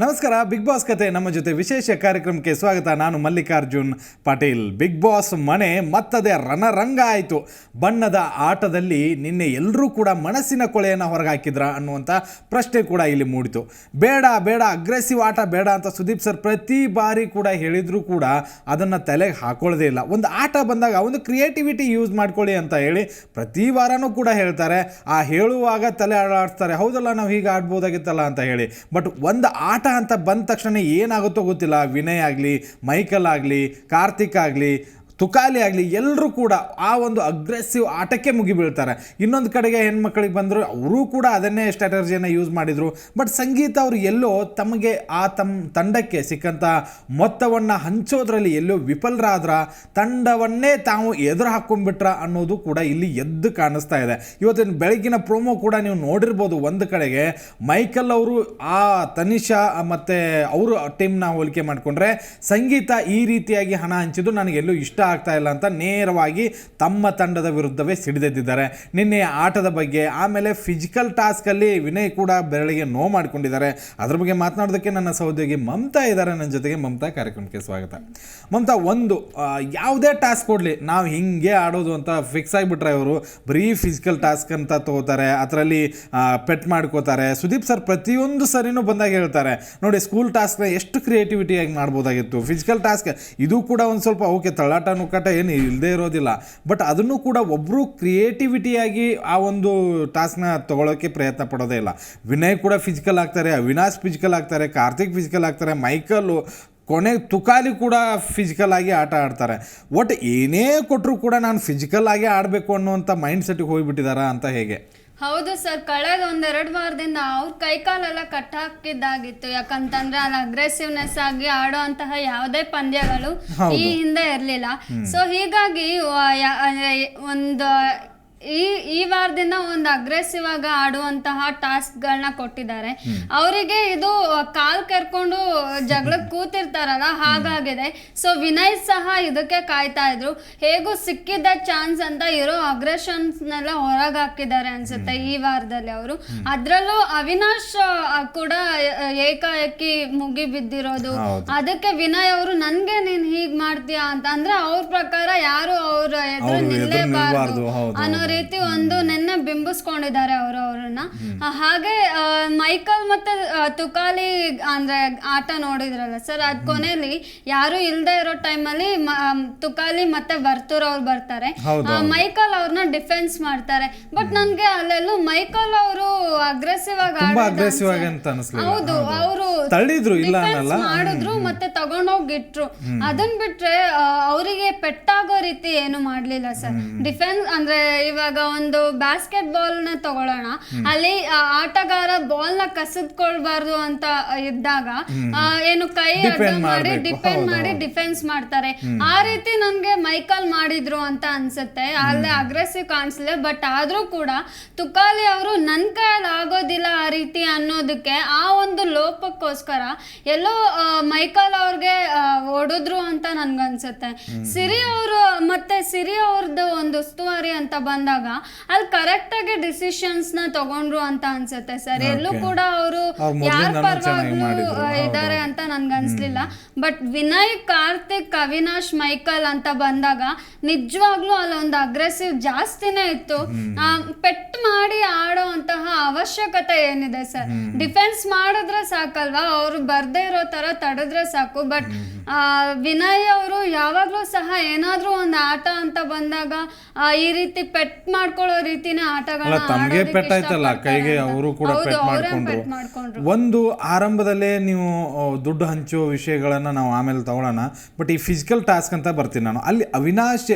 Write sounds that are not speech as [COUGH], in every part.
ನಮಸ್ಕಾರ big boss ಕತೆ. ನಮ್ಮ ಜೊತೆ ವಿಶೇಷ ಕಾರ್ಯಕ್ರಮಕ್ಕೆ ಸ್ವಾಗತ ನಾನು ಮಲ್ಲಿಕಾರ್ಜುನ್ ಪಾಟೀಲ್. ಬಿಗ್ ಬಾಸ್ ಮನೆ ಮತ್ತದೇ ರಣರಂಗ ಆಯಿತು. ಬಣ್ಣದ ಆಟದಲ್ಲಿ ನಿನ್ನೆ ಎಲ್ಲರೂ ಕೂಡ ಮನಸ್ಸಿನ ಕೊಳೆಯನ್ನು ಹೊರಗೆ ಹಾಕಿದ್ರ ಅನ್ನುವಂಥ ಪ್ರಶ್ನೆ ಕೂಡ ಇಲ್ಲಿ ಮೂಡಿತು. ಬೇಡ ಬೇಡ ಅಗ್ರೆಸಿವ್ ಆಟ ಬೇಡ ಅಂತ ಸುದೀಪ್ ಸರ್ ಪ್ರತಿ ಬಾರಿ ಕೂಡ ಹೇಳಿದರೂ ಕೂಡ ಅದನ್ನು ತಲೆಗೆ ಹಾಕೊಳ್ಳೋದೇ ಇಲ್ಲ. ಒಂದು ಆಟ ಬಂದಾಗ ಒಂದು ಕ್ರಿಯೇಟಿವಿಟಿ ಯೂಸ್ ಮಾಡ್ಕೊಳ್ಳಿ ಅಂತ ಹೇಳಿ ಪ್ರತಿ ವಾರನೂ ಕೂಡ ಹೇಳ್ತಾರೆ. ಆ ಹೇಳುವಾಗ ತಲೆ ಆಡಾಡ್ತಾರೆ ಹೌದಲ್ಲ, ನಾವು ಹೀಗೆ ಆಡ್ಬೋದಾಗಿತ್ತಲ್ಲ ಅಂತ ಹೇಳಿ. ಬಟ್ ಒಂದು ಆಟ ಅಂತ ಬಂದ ತಕ್ಷಣ ಏನಾಗುತ್ತೋ ಗೊತ್ತಿಲ್ಲ. ವಿನಯ್ ಆಗಲಿ ಮೈಕಲ್ ಆಗಲಿ ಕಾರ್ತಿಕ್ ಆಗಲಿ ತುಕಾಲಿ ಆಗಲಿ ಎಲ್ಲರೂ ಕೂಡ ಆ ಒಂದು ಅಗ್ರೆಸಿವ್ ಆಟಕ್ಕೆ ಮುಗಿಬೀಳ್ತಾರೆ. ಇನ್ನೊಂದು ಕಡೆಗೆ ಹೆಣ್ಮಕ್ಳಿಗೆ ಬಂದರು, ಅವರೂ ಕೂಡ ಅದನ್ನೇ ಸ್ಟ್ರಾಟಜಿಯನ್ನು ಯೂಸ್ ಮಾಡಿದರು. ಬಟ್ ಸಂಗೀತ ಅವರು ಎಲ್ಲೋ ತಮಗೆ, ಆ ತಮ್ಮ ತಂಡಕ್ಕೆ ಸಿಕ್ಕಂಥ ಮೊತ್ತವನ್ನು ಹಂಚೋದ್ರಲ್ಲಿ ಎಲ್ಲೋ ವಿಫಲರಾದ್ರ ತಂಡವನ್ನೇ ತಾವು ಎದುರು ಹಾಕ್ಕೊಂಡ್ಬಿಟ್ರ ಅನ್ನೋದು ಕೂಡ ಇಲ್ಲಿ ಎದ್ದು ಕಾಣಿಸ್ತಾ ಇದೆ. ಇವತ್ತಿನ ಬೆಳಗಿನ ಪ್ರೋಮೋ ಕೂಡ ನೀವು ನೋಡಿರ್ಬೋದು ಒಂದು ಕಡೆಗೆ. ಮೈಕಲ್ ಅವರು, ಆ ತನಿಷಾ ಮತ್ತು ಅವರು ಟೀಮ್ನ ಹೋಲಿಕೆ ಮಾಡಿಕೊಂಡ್ರೆ, ಸಂಗೀತ ಈ ರೀತಿಯಾಗಿ ಹಣ ಹಂಚಿದ್ದು ನನಗೆಲ್ಲೂ ಇಷ್ಟ ಆಗ್ತಾ ಇಲ್ಲ ಅಂತ ನೇರವಾಗಿ ತಮ್ಮ ತಂಡದ ವಿರುದ್ಧವೇ ಸಿಡಿದೆದ್ದಿದ್ದಾರೆ. ನಿನ್ನೆ ಆಟದ ಬಗ್ಗೆ ಆಮೇಲೆ ಫಿಸಿಕಲ್ ಟಾಸ್ಕಲ್ಲಿ ವಿನಯ್ ಕೂಡ ಬೆರಳಿಗೆ ನೋವು ಮಾಡ್ಕೊಂಡಿದ್ದಾರೆ. ಅದ್ರ ಬಗ್ಗೆ ಮಾತನಾಡೋದಕ್ಕೆ ನನ್ನ ಸಹೋದ್ಯೋಗಿ ಮಮತಾ ಇದ್ದಾರೆ. ನನ್ನ ಜೊತೆಗೆ ಮಮತಾ ಕಾರ್ಯಕ್ರಮಕ್ಕೆ ಸ್ವಾಗತ. ಮಮತಾ, ಒಂದು ಯಾವುದೇ ಟಾಸ್ಕ್ ಕೊಡಲಿ, ನಾವು ಹಿಂಗೆ ಆಡೋದು ಅಂತ ಫಿಕ್ಸ್ ಆಗಿಬಿಟ್ರೆ ಇವರು ಬರೀ ಫಿಸಿಕಲ್ ಟಾಸ್ಕ್ ಅಂತ ತಗೋತಾರೆ. ಅದರಲ್ಲಿ ಪೆಟ್ ಮಾಡ್ಕೋತಾರೆ. ಸುದೀಪ್ ಸರ್ ಪ್ರತಿಯೊಂದು ಸರಿನೂ ಬಂದಾಗ ಹೇಳ್ತಾರೆ. ನೋಡಿ ಸ್ಕೂಲ್ ಟಾಸ್ಕ್ನ ಎಷ್ಟು ಕ್ರಿಯೇಟಿವಿಟಿಯಾಗಿ ಮಾಡ್ಬೋದಾಗಿತ್ತು. ಫಿಸಿಕಲ್ ಟಾಸ್ಕ್ ಇದು ಕೂಡ ಒಂದು ಸ್ವಲ್ಪ, ಓಕೆ ತಳ್ಳಾಟ ನುಕ್ಕಾಟ ಏನು ಇಲ್ಲದೆ ಇರೋದಿಲ್ಲ. ಬಟ್ ಅದನ್ನು ಕೂಡ ಒಬ್ಬರು ಕ್ರಿಯೇಟಿವಿಟಿಯಾಗಿ ಆ ಒಂದು ಟಾಸ್ಕ್ನ ತೊಗೊಳೋಕ್ಕೆ ಪ್ರಯತ್ನ ಪಡೋದೇ ಇಲ್ಲ. ವಿನಯ್ ಕೂಡ ಫಿಸಿಕಲ್ ಆಗ್ತಾರೆ, ಅವಿನಾಶ್ ಫಿಸಿಕಲ್ ಆಗ್ತಾರೆ, ಕಾರ್ತಿಕ್ ಫಿಸಿಕಲ್ ಆಗ್ತಾರೆ ಮೈಕಲ್ಲು ಕೊನೆ ತುಕಾಲಿ ಕೂಡ ಫಿಸಿಕಲ್ ಆಗಿ ಆಟ ಆಡ್ತಾರೆ. ಒಟ್ಟು ಏನೇ ಕೊಟ್ಟರು ಕೂಡ ನಾನು ಫಿಸಿಕಲ್ ಆಗಿ ಆಡಬೇಕು ಅನ್ನುವಂಥ ಮೈಂಡ್ ಸೆಟ್ಟಿಗೆ ಹೋಗಿಬಿಟ್ಟಿದ್ದಾರಾ ಅಂತ ಹೇಗೆ? ಹೌದು ಸರ್ ಕಳೆದ ಒಂದೆರಡು ವಾರದಿಂದ ಅವ್ರ ಕೈಕಾಲೆಲ್ಲ ಕಟ್ ಹಾಕಿದ್ದಾಗಿತ್ತು ಯಾಕಂತಂದ್ರೆ ಅಲ್ಲಿ ಅಗ್ರೆಸಿವ್ನೆಸ್ ಆಗಿ ಆಡೋ ಅಂತಹ ಯಾವುದೇ ಪಂದ್ಯಗಳು ಈ ಹಿಂದೆ. ಇರಲಿಲ್ಲ. ಸೊ ಹೀಗಾಗಿ ಒಂದು ಈ ಈ ವಾರದಿಂದ ಒಂದು ಅಗ್ರೆಸಿವ್ ಆಗಿ ಆಡುವಂತಹ ಟಾಸ್ಕ್ಗಳನ್ನ ಕೊಟ್ಟಿದ್ದಾರೆ. ಅವರಿಗೆ ಇದು ಕಾಲ್ ಕರ್ಕೊಂಡು ಜಗಳಕ್ಕೆ ಕೂತಿರ್ತಾರಲ್ಲ ಹಾಗಾಗಿದೆ. ಸೊ ವಿನಯ್ ಸಹ ಇದಕ್ಕೆ ಕಾಯ್ತಾ ಇದ್ರು. ಹೇಗೂ ಸಿಕ್ಕಿದ್ದ ಚಾನ್ಸ್ ಅಂತ ಇರೋ ಅಗ್ರೆಷನ್ಸ್ನೆಲ್ಲ ಹೊರಗೆ ಹಾಕಿದ್ದಾರೆ ಅನ್ಸುತ್ತೆ ಈ ವಾರದಲ್ಲಿ ಅವರು. ಅದ್ರಲ್ಲೂ ಅವಿನಾಶ್ ಕೂಡ ಏಕಾಏಕಿ ಮುಗಿ ಬಿದ್ದಿರೋದು ಅದಕ್ಕೆ ವಿನಯ್ ಅವರು ನನ್ಗೆ ನೀನ್ ಹೀಗ್ ಮಾಡ್ತೀಯಾ ಅಂತ ಅಂದ್ರೆ ಅವ್ರ ಪ್ರಕಾರ ಯಾರು ಅವ್ರ ಎದುರು ನಿಲ್ಲೇಬಾರ್ದು ಅನ್ನೋ ರೀತಿ ಒಂದು ನಿನ್ನೆ ಬಿಂಬಿಸ್ಕೊಂಡಿದ್ದಾರೆ ಅವರು ಅವ್ರನ್ನ. ಹಾಗೆ ಮೈಕಲ್ ಮತ್ತೆ ತುಕಾಲಿ ಅಂದ್ರೆ ಆಟ ನೋಡಿದ್ರಲ್ಲ ಸರ್ ಅದ್ ಕೊನೆಯಲ್ಲಿ ಯಾರು ಇಲ್ದೇ ಇರೋ ಟೈಮಲ್ಲಿ ತುಕಾಲಿ ಮತ್ತೆ ವರ್ತೂರ್ ಅವ್ರು ಬರ್ತಾರೆ. ಮೈಕಲ್ ಅವ್ರನ್ನ ಡಿಫೆನ್ಸ್ ಮಾಡ್ತಾರೆ. ಬಟ್ ನನ್ಗೆ ಅಲ್ಲೆಲ್ಲೂ ಮೈಕಲ್ ಅವರು ಅಗ್ರೆಸಿವ್ ಆಗಿ ಅಗ್ರೆಸಿವ್ ಆಗಿ ಅಂತ ಹೌದು ಅವರು ತಳ್ಳಿದ್ರು ಇಲ್ಲ ಮಾಡಿದ್ರು ಮತ್ತೆ ತಗೊಂಡೋಗಿಟ್ರು ಇಟ್ರು. ಅದನ್ ಬಿಟ್ರೆ ಅವರಿಗೆ ಪೆಟ್ಟಾಗೋ ರೀತಿ ಏನು ಮಾಡ್ಲಿಲ್ಲ ಸರ್. ಡಿಫೆನ್ಸ್ ಅಂದ್ರೆ ಇವಾಗ ಒಂದು ಬ್ಯಾಸ್ಕೆಟ್ ಬಾಲ್ನ ತಗೊಳ್ಳೋಣ. ಅಲ್ಲಿ ಆಟಗಾರ ಬಾಲ್ನ ಕಸಿದ್ಕೊಳ್ಬಾರ್ದು ಅಂತ ಇದ್ದಾಗ ಏನು ಕೈ ಅಡ್ಡ ಮಾಡಿ ಡಿಫೆಂಡ್ ಡಿಪೆಂಡ್ ಮಾಡಿ ಡಿಫೆನ್ಸ್ ಮಾಡ್ತಾರೆ. ಆ ರೀತಿ ನನ್ಗೆ ಮೈಕಲ್ ಮಾಡಿದ್ರು ಅಂತ ಅನ್ಸುತ್ತೆ. ಅಲ್ಲೇ ಅಗ್ರೆಸಿವ್ ಕಾಣಿಸ್ಲೆ ಬಟ್ ಆದ್ರೂ ಕೂಡ ತುಕಾಲಿ ಅವರು ನನ್ ಕೈಯಲ್ಲಿ ಆಗೋದಿಲ್ಲ ಆ ರೀತಿ ಅನ್ನೋದಕ್ಕೆ ಆ ಒಂದು ಲೋಪಕ್ಕೋಸ್ಕರ ಎಲ್ಲೋ ಮೈಕಲ್ ಅವ್ರಿಗೆ ಹೊಡೆದ್ರು ಅಂತ ನನ್ಗನ್ಸುತ್ತೆ ಸಿರಿ ಅವರು ಮತ್ತೆ ಸಿರಿ ಅವ್ರದ್ದು ಒಂದು ಉಸ್ತುವಾರಿ ಅಂತ ಬಂದಾಗ ಅಲ್ಲಿ ಕರೆಕ್ಟ್ ಆಗಿ ಡಿಸಿಷನ್ಸ್ನ ತಗೊಂಡ್ರು ಅಂತ ಅನ್ಸುತ್ತೆ ಸರ್. ಎಲ್ಲೂ ಕೂಡ ಅವರು ಯಾರ ಪರವಾಗ್ಲೂ. ಇದ್ದಾರೆ ಅಂತ ನನ್ಗೆ ಅನ್ಸ್ಲಿಲ್ಲ. ಬಟ್ ವಿನಯ್ ಕಾರ್ತಿಕ್ ಅವಿನಾಶ್ ಮೈಕಲ್ ಅಂತ ಬಂದಾಗ ನಿಜವಾಗ್ಲೂ ಅಲ್ಲೊಂದು ಅಗ್ರೆಸಿವ್ ಜಾಸ್ತಿನೇ ಇತ್ತು. ಪೆಟ್ ಅವಶ್ಯಕತೆ ಏನಿದೆ ಸರ್? ಡಿಫೆನ್ಸ್ ಮಾಡಿದ್ರೆ ಸಾಕಲ್ವಾ? ಅವರು ಬರ್ದೇ ಇರೋ ತರ ತಡೆದ್ರೆ ಸಾಕು. ಬಟ್ ವಿನಯ್ ಅವರು ಯಾವಾಗ್ಲೂ ಸಹ ಏನಾದ್ರೂ ಒಂದು ಆಟ ಅಂತ ಬಂದಾಗ ಈ ರೀತಿ ಪೆಟ್ ಮಾಡ್ಕೊಳ್ಳೋ ರೀತಿನೇ ತಮಗೆ ಪೆಟ್ ಆಯ್ತಲ್ಲ? ಕೈಗೆ. ಅವರು ಕೂಡ ಪೆಟ್ ಮಾಡ್ಕೊಂಡ್ರು. ಒಂದು ಆರಂಭದಲ್ಲೇ ನೀವು ದುಡ್ಡು ಹಂಚೋ ವಿಷಯಗಳನ್ನ ನಾವು ಆಮೇಲೆ ತಗೊಳ್ಳೋಣ ಬಟ್ ಈ ಫಿಸಿಕಲ್ ಟಾಸ್ಕ್ ಅಂತ ಬರ್ತೀನಿ ನಾನು. ಅಲ್ಲಿ ಅವಿನಾಶ್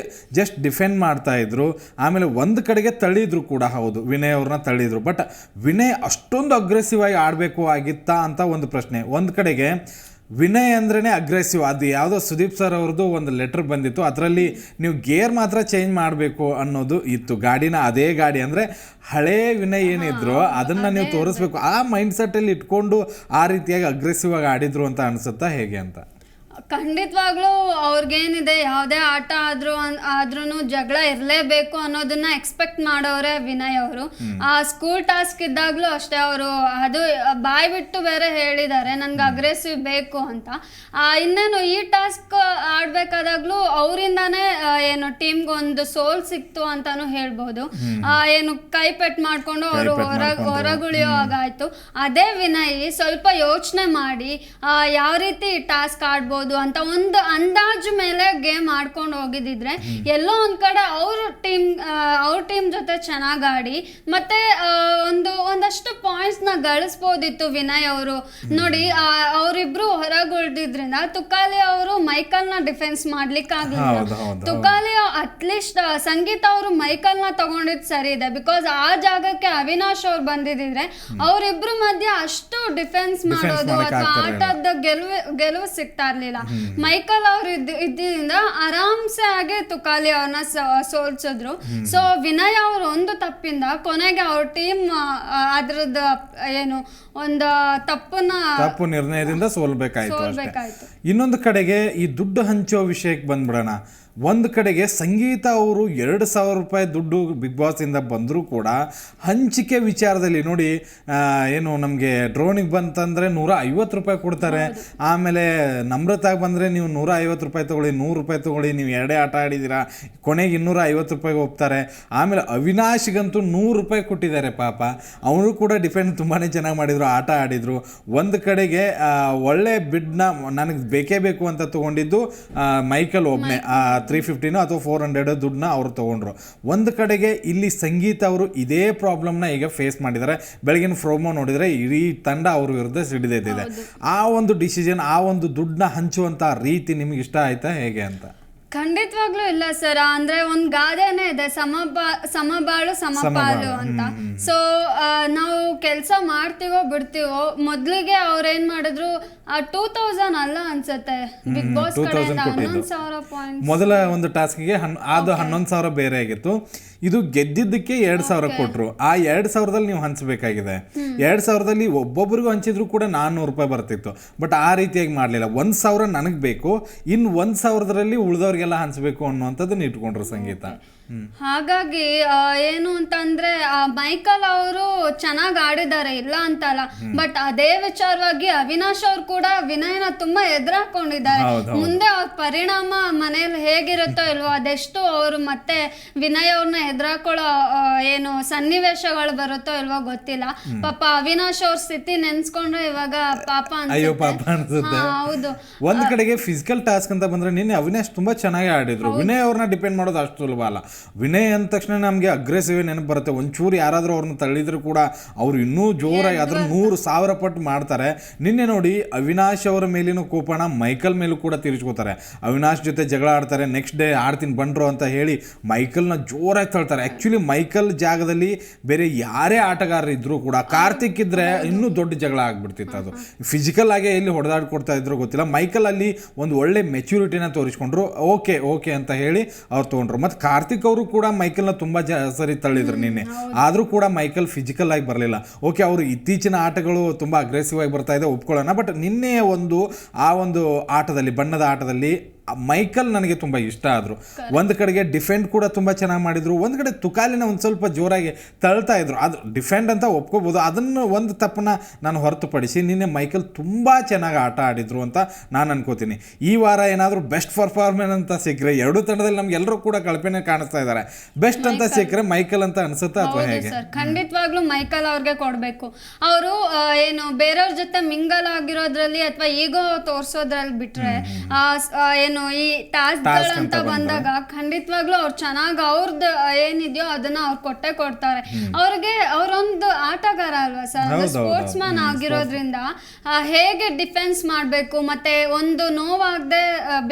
ಜಸ್ಟ್ ಡಿಫೆಂಡ್ ಮಾಡ್ತಾ ಇದ್ರು. ಆಮೇಲೆ ಒಂದು ಕಡೆಗೆ ತಳ್ಳಿದ್ರು ಕೂಡ ಹೌದು. ವಿನಯ್ ಅವ್ರನ್ನ ತಳ್ಳಿದ್ರು. ಬಟ್ ವಿನಯ್ ಅಷ್ಟೊಂದು ಅಗ್ರೆಸಿವ್ ಆಗಿ ಆಡಬೇಕು ಆಗಿತ್ತಾ ಅಂತ ಒಂದು ಪ್ರಶ್ನೆ. ಒಂದು ಕಡೆಗೆ ವಿನಯ್ ಅಂದ್ರೇ ಅಗ್ರೆಸಿವ್ ಅದು ಯಾವುದೋ ಸುದೀಪ್ ಸರ್ ಅವ್ರದ್ದು ಒಂದು ಲೆಟರ್ ಬಂದಿತ್ತು. ಅದರಲ್ಲಿ ನೀವು ಗೇರ್ ಮಾತ್ರ ಚೇಂಜ್ ಮಾಡಬೇಕು ಅನ್ನೋದು ಇತ್ತು. ಗಾಡಿನ ಅದೇ ಗಾಡಿ ಅಂದರೆ ಹಳೇ ವಿನಯ್ ಏನಿದ್ರು ಅದನ್ನು ನೀವು ತೋರಿಸ್ಬೇಕು. ಆ ಮೈಂಡ್ ಸೆಟ್ಟಲ್ಲಿ ಇಟ್ಕೊಂಡು ಆ ರೀತಿಯಾಗಿ ಅಗ್ರೆಸಿವ್ ಆಗಿ ಆಡಿದ್ರು ಅಂತ ಅನಿಸುತ್ತಾ ಹೇಗೆ ಅಂತ? ಖಂಡಿತವಾಗ್ಲೂ ಅವ್ರಿಗೇನಿದೆ ಯಾವುದೇ ಆಟ ಆದ್ರೂ ಆದ್ರೂ ಜಗಳ ಇರಲೇಬೇಕು ಅನ್ನೋದನ್ನ ಎಕ್ಸ್ಪೆಕ್ಟ್ ಮಾಡೋರೆ ವಿನಯ್ ಅವರು. ಆ ಸ್ಕೂಲ್ ಟಾಸ್ಕ್ ಇದ್ದಾಗಲೂ ಅಷ್ಟೇ ಅವರು ಅದು ಬಾಯ್ ಬಿಟ್ಟು ಬೇರೆ ಹೇಳಿದ್ದಾರೆ ನನ್ಗೆ ಅಗ್ರೆಸಿವ್ ಬೇಕು ಅಂತ. ಇನ್ನೇನು ಈ ಟಾಸ್ಕ್ ಆಡ್ಬೇಕಾದಾಗ್ಲೂ ಅವರಿಂದಾನೇ ಏನು ಟೀಮ್ಗೆ ಒಂದು ಸೋಲ್ ಸಿಕ್ತು ಅಂತಾನು ಹೇಳ್ಬೋದು. ಏನು ಕೈ ಪೆಟ್ ಮಾಡ್ಕೊಂಡು ಅವರು ಹೊರಗೆ. ಹೊರಗುಳಿಯೋ ಹಾಗಾಯ್ತು. ಅದೇ ವಿನಯ್ ಸ್ವಲ್ಪ ಯೋಚನೆ ಮಾಡಿ ಯಾವ ರೀತಿ ಟಾಸ್ಕ್ ಆಡ್ಬೋದು ಅಂತ ಒಂದು ಅಂದಾಜು ಮೇಲೆ ಗೇಮ್ ಆಡ್ಕೊಂಡು ಹೋಗಿದ್ದಿದ್ರೆ ಎಲ್ಲೋ ಒಂದ್ ಕಡೆ ಅವ್ರ ಟೀಮ್ ಅವ್ರ ಟೀಮ್ ಜೊತೆ ಚೆನ್ನಾಗಿ ಆಡಿ ಮತ್ತೆ ಒಂದು ಒಂದಷ್ಟು ಪಾಯಿಂಟ್ಸ್ನ ಗಳಿಸ್ಬೋದಿತ್ತು ವಿನಯ್ ಅವರು. ನೋಡಿ ಅವರಿಬ್ರು ಹೊರಗುಳ್ದಿದ್ರಿಂದ ತುಕಾಲಿ ಅವರು ಮೈಕಲ್ನ ಡಿಫೆನ್ಸ್ ಮಾಡ್ಲಿಕ್ಕೆ ಆಗಲಿಲ್ಲ ಆಗ್ಲಿಲ್ಲ ಹೌದು, ಹೌದು. ತುಕಾಲಿ ಅಟ್ಲೀಸ್ಟ್ ಸಂಗೀತ ಅವರು ಮೈಕಲ್ನ ತಗೊಂಡಿದ್ ಸರಿ ಇದೆ. ಬಿಕಾಸ್ ಆ ಜಾಗಕ್ಕೆ ಅವಿನಾಶ್ ಅವ್ರು ಬಂದಿದ್ರೆ ಅವರಿಬ್ರು ಮಧ್ಯೆ ಅಷ್ಟು ಡಿಫೆನ್ಸ್ ಮಾಡೋದು ಅಥವಾ ಆಟದ ಗೆಲುವು ಗೆಲುವು ಸಿಗ್ತಾ ಇರ್ಲಿಲ್ಲ. ಮೈಕಲ್ ಅವ್ರು ಇದ್ದ ಇದ್ದಿಂದ ಆರಾಮ್ಸೆ ಆಗಿ ತುಕಾಲಿ ಅವ್ರನ್ನ ಸೋಲ್ಸಿದ್ರು. ಸೊ ವಿನಯ್ ಅವ್ರ ಒಂದು ತಪ್ಪಿಂದ ಕೊನೆಗೆ ಅವ್ರ ಟೀಮ್ ಅದ್ರದ್ದು ಏನು ಒಂದು ತಪ್ಪನ್ನ ತಪ್ಪು ನಿರ್ಣಯದಿಂದ ಸೋಲ್ಬೇಕಾಯ್ತು ಇನ್ನೊಂದು ಕಡೆಗೆ ಈ ದುಡ್ಡು ಹಂಚೋ ವಿಷಯಕ್ಕೆ ಬಂದ್ಬಿಡೋಣ. ಒಂದು ಕಡೆಗೆ ಸಂಗೀತ ಅವರು ಎರಡು ಸಾವಿರ ರೂಪಾಯಿ ದುಡ್ಡು ಬಿಗ್ ಬಾಸ್ ಇಂದ ಬಂದರೂ ಕೂಡ ಹಂಚಿಕೆ ವಿಚಾರದಲ್ಲಿ ನೋಡಿ ಏನು ನಮಗೆ ಡ್ರೋನಿಗೆ ಬಂತಂದರೆ ನೂರ ಐವತ್ತು ರೂಪಾಯಿ ಕೊಡ್ತಾರೆ. ಆಮೇಲೆ ನಮ್ರತಾಗಿ ಬಂದರೆ ನೀವು ನೂರ ಐವತ್ತು ರೂಪಾಯಿ ತೊಗೊಳ್ಳಿ ನೂರು ರೂಪಾಯಿ ತೊಗೊಳ್ಳಿ ನೀವು ಎರಡೇ ಆಟ ಆಡಿದ್ದೀರಾ ಕೊನೆಗೆ ಇನ್ನೂರ ಐವತ್ತು ರೂಪಾಯಿಗೆ ಹೋಗ್ತಾರೆ ಆಮೇಲೆ ಅವಿನಾಶ್ಗಂತೂ ನೂರು ರೂಪಾಯಿ ಕೊಟ್ಟಿದ್ದಾರೆ ಪಾಪ. ಅವರು ಕೂಡ ಡಿಫೆಂಡ್ ತುಂಬಾ ಚೆನ್ನಾಗಿ ಮಾಡಿದರು ಆಟ ಆಡಿದರು. ಒಂದು ಕಡೆಗೆ ಒಳ್ಳೆ ಬಿಡ್ನ ನನಗೆ ಬೇಕೇ ಬೇಕು ಅಂತ ತೊಗೊಂಡಿದ್ದು ಮೈಕಲ್ ಒಬ್ಬನೇ ತ್ರೀ ಫಿಫ್ಟಿನೋ ಅಥವಾ ಫೋರ್ ಹಂಡ್ರೆಡ್ ದುಡ್ಡನ್ನ ಅವರು ತೊಗೊಂಡ್ರು. ಒಂದು ಕಡೆಗೆ ಇಲ್ಲಿ ಸಂಗೀತ ಅವರು ಇದೇ ಪ್ರಾಬ್ಲಮ್ನ ಈಗ ಫೇಸ್ ಮಾಡಿದ್ದಾರೆ ಬೆಳಗಿನ ಫ್ರೋಮೋ ನೋಡಿದರೆ ಇಡೀ ತಂಡ ಅವ್ರ ವಿರುದ್ಧ ಸಿಡಿದೈತಿದೆ ಆ ಒಂದು ಡಿಸಿಷನ್ ಆ ಒಂದು ದುಡ್ಡನ್ನ ಹಂಚುವಂಥ ರೀತಿ ನಿಮ್ಗೆ ಇಷ್ಟ ಆಯ್ತಾ ಹೇಗೆ ಅಂತ? ಖಂಡಿತವಾಗ್ಲೂ ಇಲ್ಲ ಸರ್. ಅಂದ್ರೆ ಒಂದ್ ಗಾದೆನೇ ಇದೆ. ಸಮಬಾ ಸಮಬಾಳು ಸಮಪಾಲು ಅಂತ. ಸೊ ನಾವು ಕೆಲಸ ಮಾಡ್ತೀವೋ ಬಿಡ್ತೀವೋ ಮೊದ್ಲಿಗೆ ಅವ್ರೇನ್ ಮಾಡಿದ್ರು ಟೂ ತೌಸಂಡ್ ಅಲ್ಲ ಅನ್ಸತ್ತೆ. ಬಿಗ್ ಬಾಸ್ ಕಡೆಯಿಂದ. ಹನ್ನೊಂದು ಸಾವಿರ ಪಾಯಿಂಟ್ ಮೊದಲ ಒಂದು ಟಾಸ್ಕ್ಗೆ ಅದು ಹನ್ನೊಂದು ಸಾವಿರ ಬೇರೆ ಆಗಿತ್ತು. ಇದು ಗೆದ್ದಿದ್ದಕ್ಕೆ ಎರಡು ಸಾವಿರ ಕೊಟ್ಟರು ಆ ಎರಡು ಸಾವಿರದಲ್ಲಿ ನೀವು ಹಂಚಬೇಕಾಗಿದೆ. ಎರಡು ಸಾವಿರದಲ್ಲಿ ಒಬ್ಬೊಬ್ಬರಿಗೂ ಹಂಚಿದ್ರು ಕೂಡ ನಾನ್ನೂರು ರೂಪಾಯಿ ಬರ್ತಿತ್ತು. ಬಟ್ ಆ ರೀತಿಯಾಗಿ ಮಾಡಲಿಲ್ಲ. ಒಂದು ಸಾವಿರ ನನಗೆ ಬೇಕು. ಇನ್ನು ಒಂದು ಸಾವಿರದಲ್ಲಿ ಉಳಿದವ್ರಿಗೆಲ್ಲ ಹಂಚಬೇಕು ಅನ್ನುವಂಥದ್ದನ್ನ ಇಟ್ಕೊಂಡ್ರು ಸಂಗೀತ. ಹಾಗಾಗಿ ಏನು ಅಂತಂದ್ರೆ ಮೈಕಲ್ ಅವರು ಚೆನ್ನಾಗಿ ಆಡಿದ್ದಾರೆ ಇಲ್ಲ ಅಂತಲ್ಲ. ಬಟ್ ಅದೇ ವಿಚಾರವಾಗಿ ಅವಿನಾಶ್ ಅವ್ರು ಕೂಡ ವಿನಯನ ತುಂಬಾ ಎದುರಾಕೊಂಡಿದ್ದಾರೆ. ಮುಂದೆ ಅವ್ರ ಪರಿಣಾಮ ಮನೇಲಿ ಹೇಗಿರುತ್ತೋ ಇಲ್ವೋ ಅದೆಷ್ಟು ಅವರು ಮತ್ತೆ ವಿನಯ್ ಅವ್ರನ್ನ ಎದುರಾಕೊಳ್ಳೋ ಏನು ಸನ್ನಿವೇಶಗಳು ಬರುತ್ತೋ ಇಲ್ವೋ ಗೊತ್ತಿಲ್ಲ. ಪಾಪ ಅವಿನಾಶ್ ಅವ್ರ ಸ್ಥಿತಿ ನೆನ್ಸ್ಕೊಂಡ್ರೆ ಇವಾಗ ಪಾಪ ಅಯ್ಯೋ ಪಾಪ ಹೌದು. ಒಂದ್ ಕಡೆಗೆ ಫಿಸಿಕಲ್ ಟಾಸ್ಕ್ ಅಂತ ಬಂದ್ರೆ ನಿನ್ನೆ ಅವಿನಾಶ್ ತುಂಬಾ ಚೆನ್ನಾಗಿ ಆಡಿದ್ರು. ವಿನಯ್ ಅವ್ರನ್ನ ಡಿಪೆಂಡ್ ಮಾಡೋದು ಅಷ್ಟು ಸುಲಭ ಅಲ್ಲ. ವಿನಯ್ ಅಂದ ತಕ್ಷಣ ನಮಗೆ ಅಗ್ರೆಸಿವ್ ನೆನಪು ಬರುತ್ತೆ. ಒಂಚೂರು ಯಾರಾದರೂ ಅವ್ರನ್ನ ತಳ್ಳಿದ್ರು ಕೂಡ ಅವ್ರು ಇನ್ನೂ ಜೋರಾಗಿ ಅದ್ರ ನೂರು ಸಾವಿರ ಪಟ್ಟು ಮಾಡ್ತಾರೆ. ನಿನ್ನೆ ನೋಡಿ ಅವಿನಾಶ್ ಅವರ ಮೇಲಿನ ಕೋಪಣ ಮೈಕಲ್ ಮೇಲೂ ಕೂಡ ತೀರಿಸ್ಕೋತಾರೆ ಅವಿನಾಶ್ ಜೊತೆ ಜಗಳ ಆಡ್ತಾರೆ. ನೆಕ್ಸ್ಟ್ ಡೇ ಆಡ್ತೀನಿ ಬಂಡ್ರು ಅಂತ ಹೇಳಿ ಮೈಕಲ್ನ ಜೋರಾಗಿ ತಳ್ತಾರೆ. ಆ್ಯಕ್ಚುಲಿ ಮೈಕಲ್ ಜಾಗದಲ್ಲಿ ಬೇರೆ ಯಾರೇ ಆಟಗಾರರು ಇದ್ದರೂ ಕೂಡ ಕಾರ್ತಿಕ್ ಇದ್ದರೆ ಇನ್ನೂ ದೊಡ್ಡ ಜಗಳ ಆಗಿಬಿಡ್ತಿತ್ತು ಅದು. ಫಿಸಿಕಲ್ ಆಗಿ ಎಲ್ಲಿ ಹೊಡೆದಾಡ್ಕೊಡ್ತಾ ಇದ್ರು ಗೊತ್ತಿಲ್ಲ. ಮೈಕಲ್ ಅಲ್ಲಿ ಒಂದು ಒಳ್ಳೆ ಮೆಚುರಿಟಿನ ತೋರಿಸ್ಕೊಂಡ್ರು. ಓಕೆ ಓಕೆ ಅಂತ ಹೇಳಿ ಅವ್ರು ತೊಗೊಂಡ್ರು. ಮತ್ತು ಕಾರ್ತಿಕ್ ಅವರು ಕೂಡ ಮೈಕಲ್ನ ತುಂಬ ಜ ಸರಿ ತಳ್ಳಿದ್ರು ನಿನ್ನೆ. ಆದರೂ ಕೂಡ ಮೈಕಲ್ ಫಿಸಿಕಲ್ ಆಗಿ ಬರಲಿಲ್ಲ. ಓಕೆ ಅವರು ಇತ್ತೀಚಿನ ಆಟಗಳು ತುಂಬ ಅಗ್ರೆಸಿವ್ ಆಗಿ ಬರ್ತಾ ಇದೆ ಒಪ್ಕೊಳ್ಳೋಣ. ಬಟ್ ನಿನ್ನೆ ಒಂದು ಆ ಒಂದು ಆಟದಲ್ಲಿ ಬಣ್ಣದ ಆಟದಲ್ಲಿ ಮೈಕಲ್ ನನಗೆ ತುಂಬ ಇಷ್ಟ ಆದರು. ಒಂದು ಕಡೆಗೆ ಡಿಫೆಂಡ್ ಕೂಡ ತುಂಬ ಚೆನ್ನಾಗಿ ಮಾಡಿದರು ಒಂದು ಕಡೆ ತುಕಾಲಿನ ಒಂದು ಸ್ವಲ್ಪ ಜೋರಾಗಿ ತಳ್ತಾ ಇದ್ರು. ಅದು ಡಿಫೆಂಡ್ ಅಂತ ಒಪ್ಕೋಬೋದು. ಅದನ್ನು ಒಂದು ತಪ್ಪನ್ನ ನಾನು ಹೊರತುಪಡಿಸಿ ನಿನ್ನೆ ಮೈಕಲ್ ತುಂಬ ಚೆನ್ನಾಗಿ ಆಟ ಆಡಿದ್ರು ಅಂತ ನಾನು ಅನ್ಕೋತೀನಿ. ಈ ವಾರ ಏನಾದರೂ ಬೆಸ್ಟ್ ಪರ್ಫಾರ್ಮೆನ್ ಅಂತ ಸಿಕ್ಕರೆ ಎರಡು ತಂಡದಲ್ಲಿ ನಮ್ಗೆ ಎಲ್ಲರೂ ಕೂಡ ಕಳಪೆನೇ ಕಾಣಿಸ್ತಾ ಇದ್ದಾರೆ ಬೆಸ್ಟ್ ಅಂತ ಸಿಕ್ಕರೆ ಮೈಕಲ್ ಅಂತ ಅನ್ಸುತ್ತಾ ಅಥವಾ ಹೇಗೆ? ಖಂಡಿತವಾಗ್ಲೂ ಮೈಕಲ್ ಅವ್ರಿಗೆ ಕೊಡಬೇಕು. ಅವರು ಏನು ಬೇರೆಯವ್ರ ಜೊತೆ ಮಿಂಗಲ್ ಆಗಿರೋದ್ರಲ್ಲಿ ಅಥವಾ ಈಗೋ ತೋರಿಸೋದ್ರಲ್ಲಿ ಬಿಟ್ರೆ ಆ, ಏನು ಈ ಟಾಸ್ಕ್ ಅಂತ ಬಂದಾಗ ಖಂಡಿತವಾಗ್ಲೂ ಅವ್ರು ಚೆನ್ನಾಗಿ ಅವ್ರದ್ದು ಏನಿದೆಯೋ ಅದನ್ನ ಅವ್ರು ಕೊಟ್ಟೆ ಕೊಡ್ತಾರೆ. ಅವ್ರಿಗೆ ಅವ್ರೊಂದು ಆಟಗಾರ ಅಲ್ವಾ ಸರ್? ಸ್ಪೋರ್ಟ್ಸ್ ಮ್ಯಾನ್ ಆಗಿರೋದ್ರಿಂದ ಹೇಗೆ ಡಿಫೆನ್ಸ್ ಮಾಡಬೇಕು ಮತ್ತೆ ಒಂದು ನೋವಾಗದೆ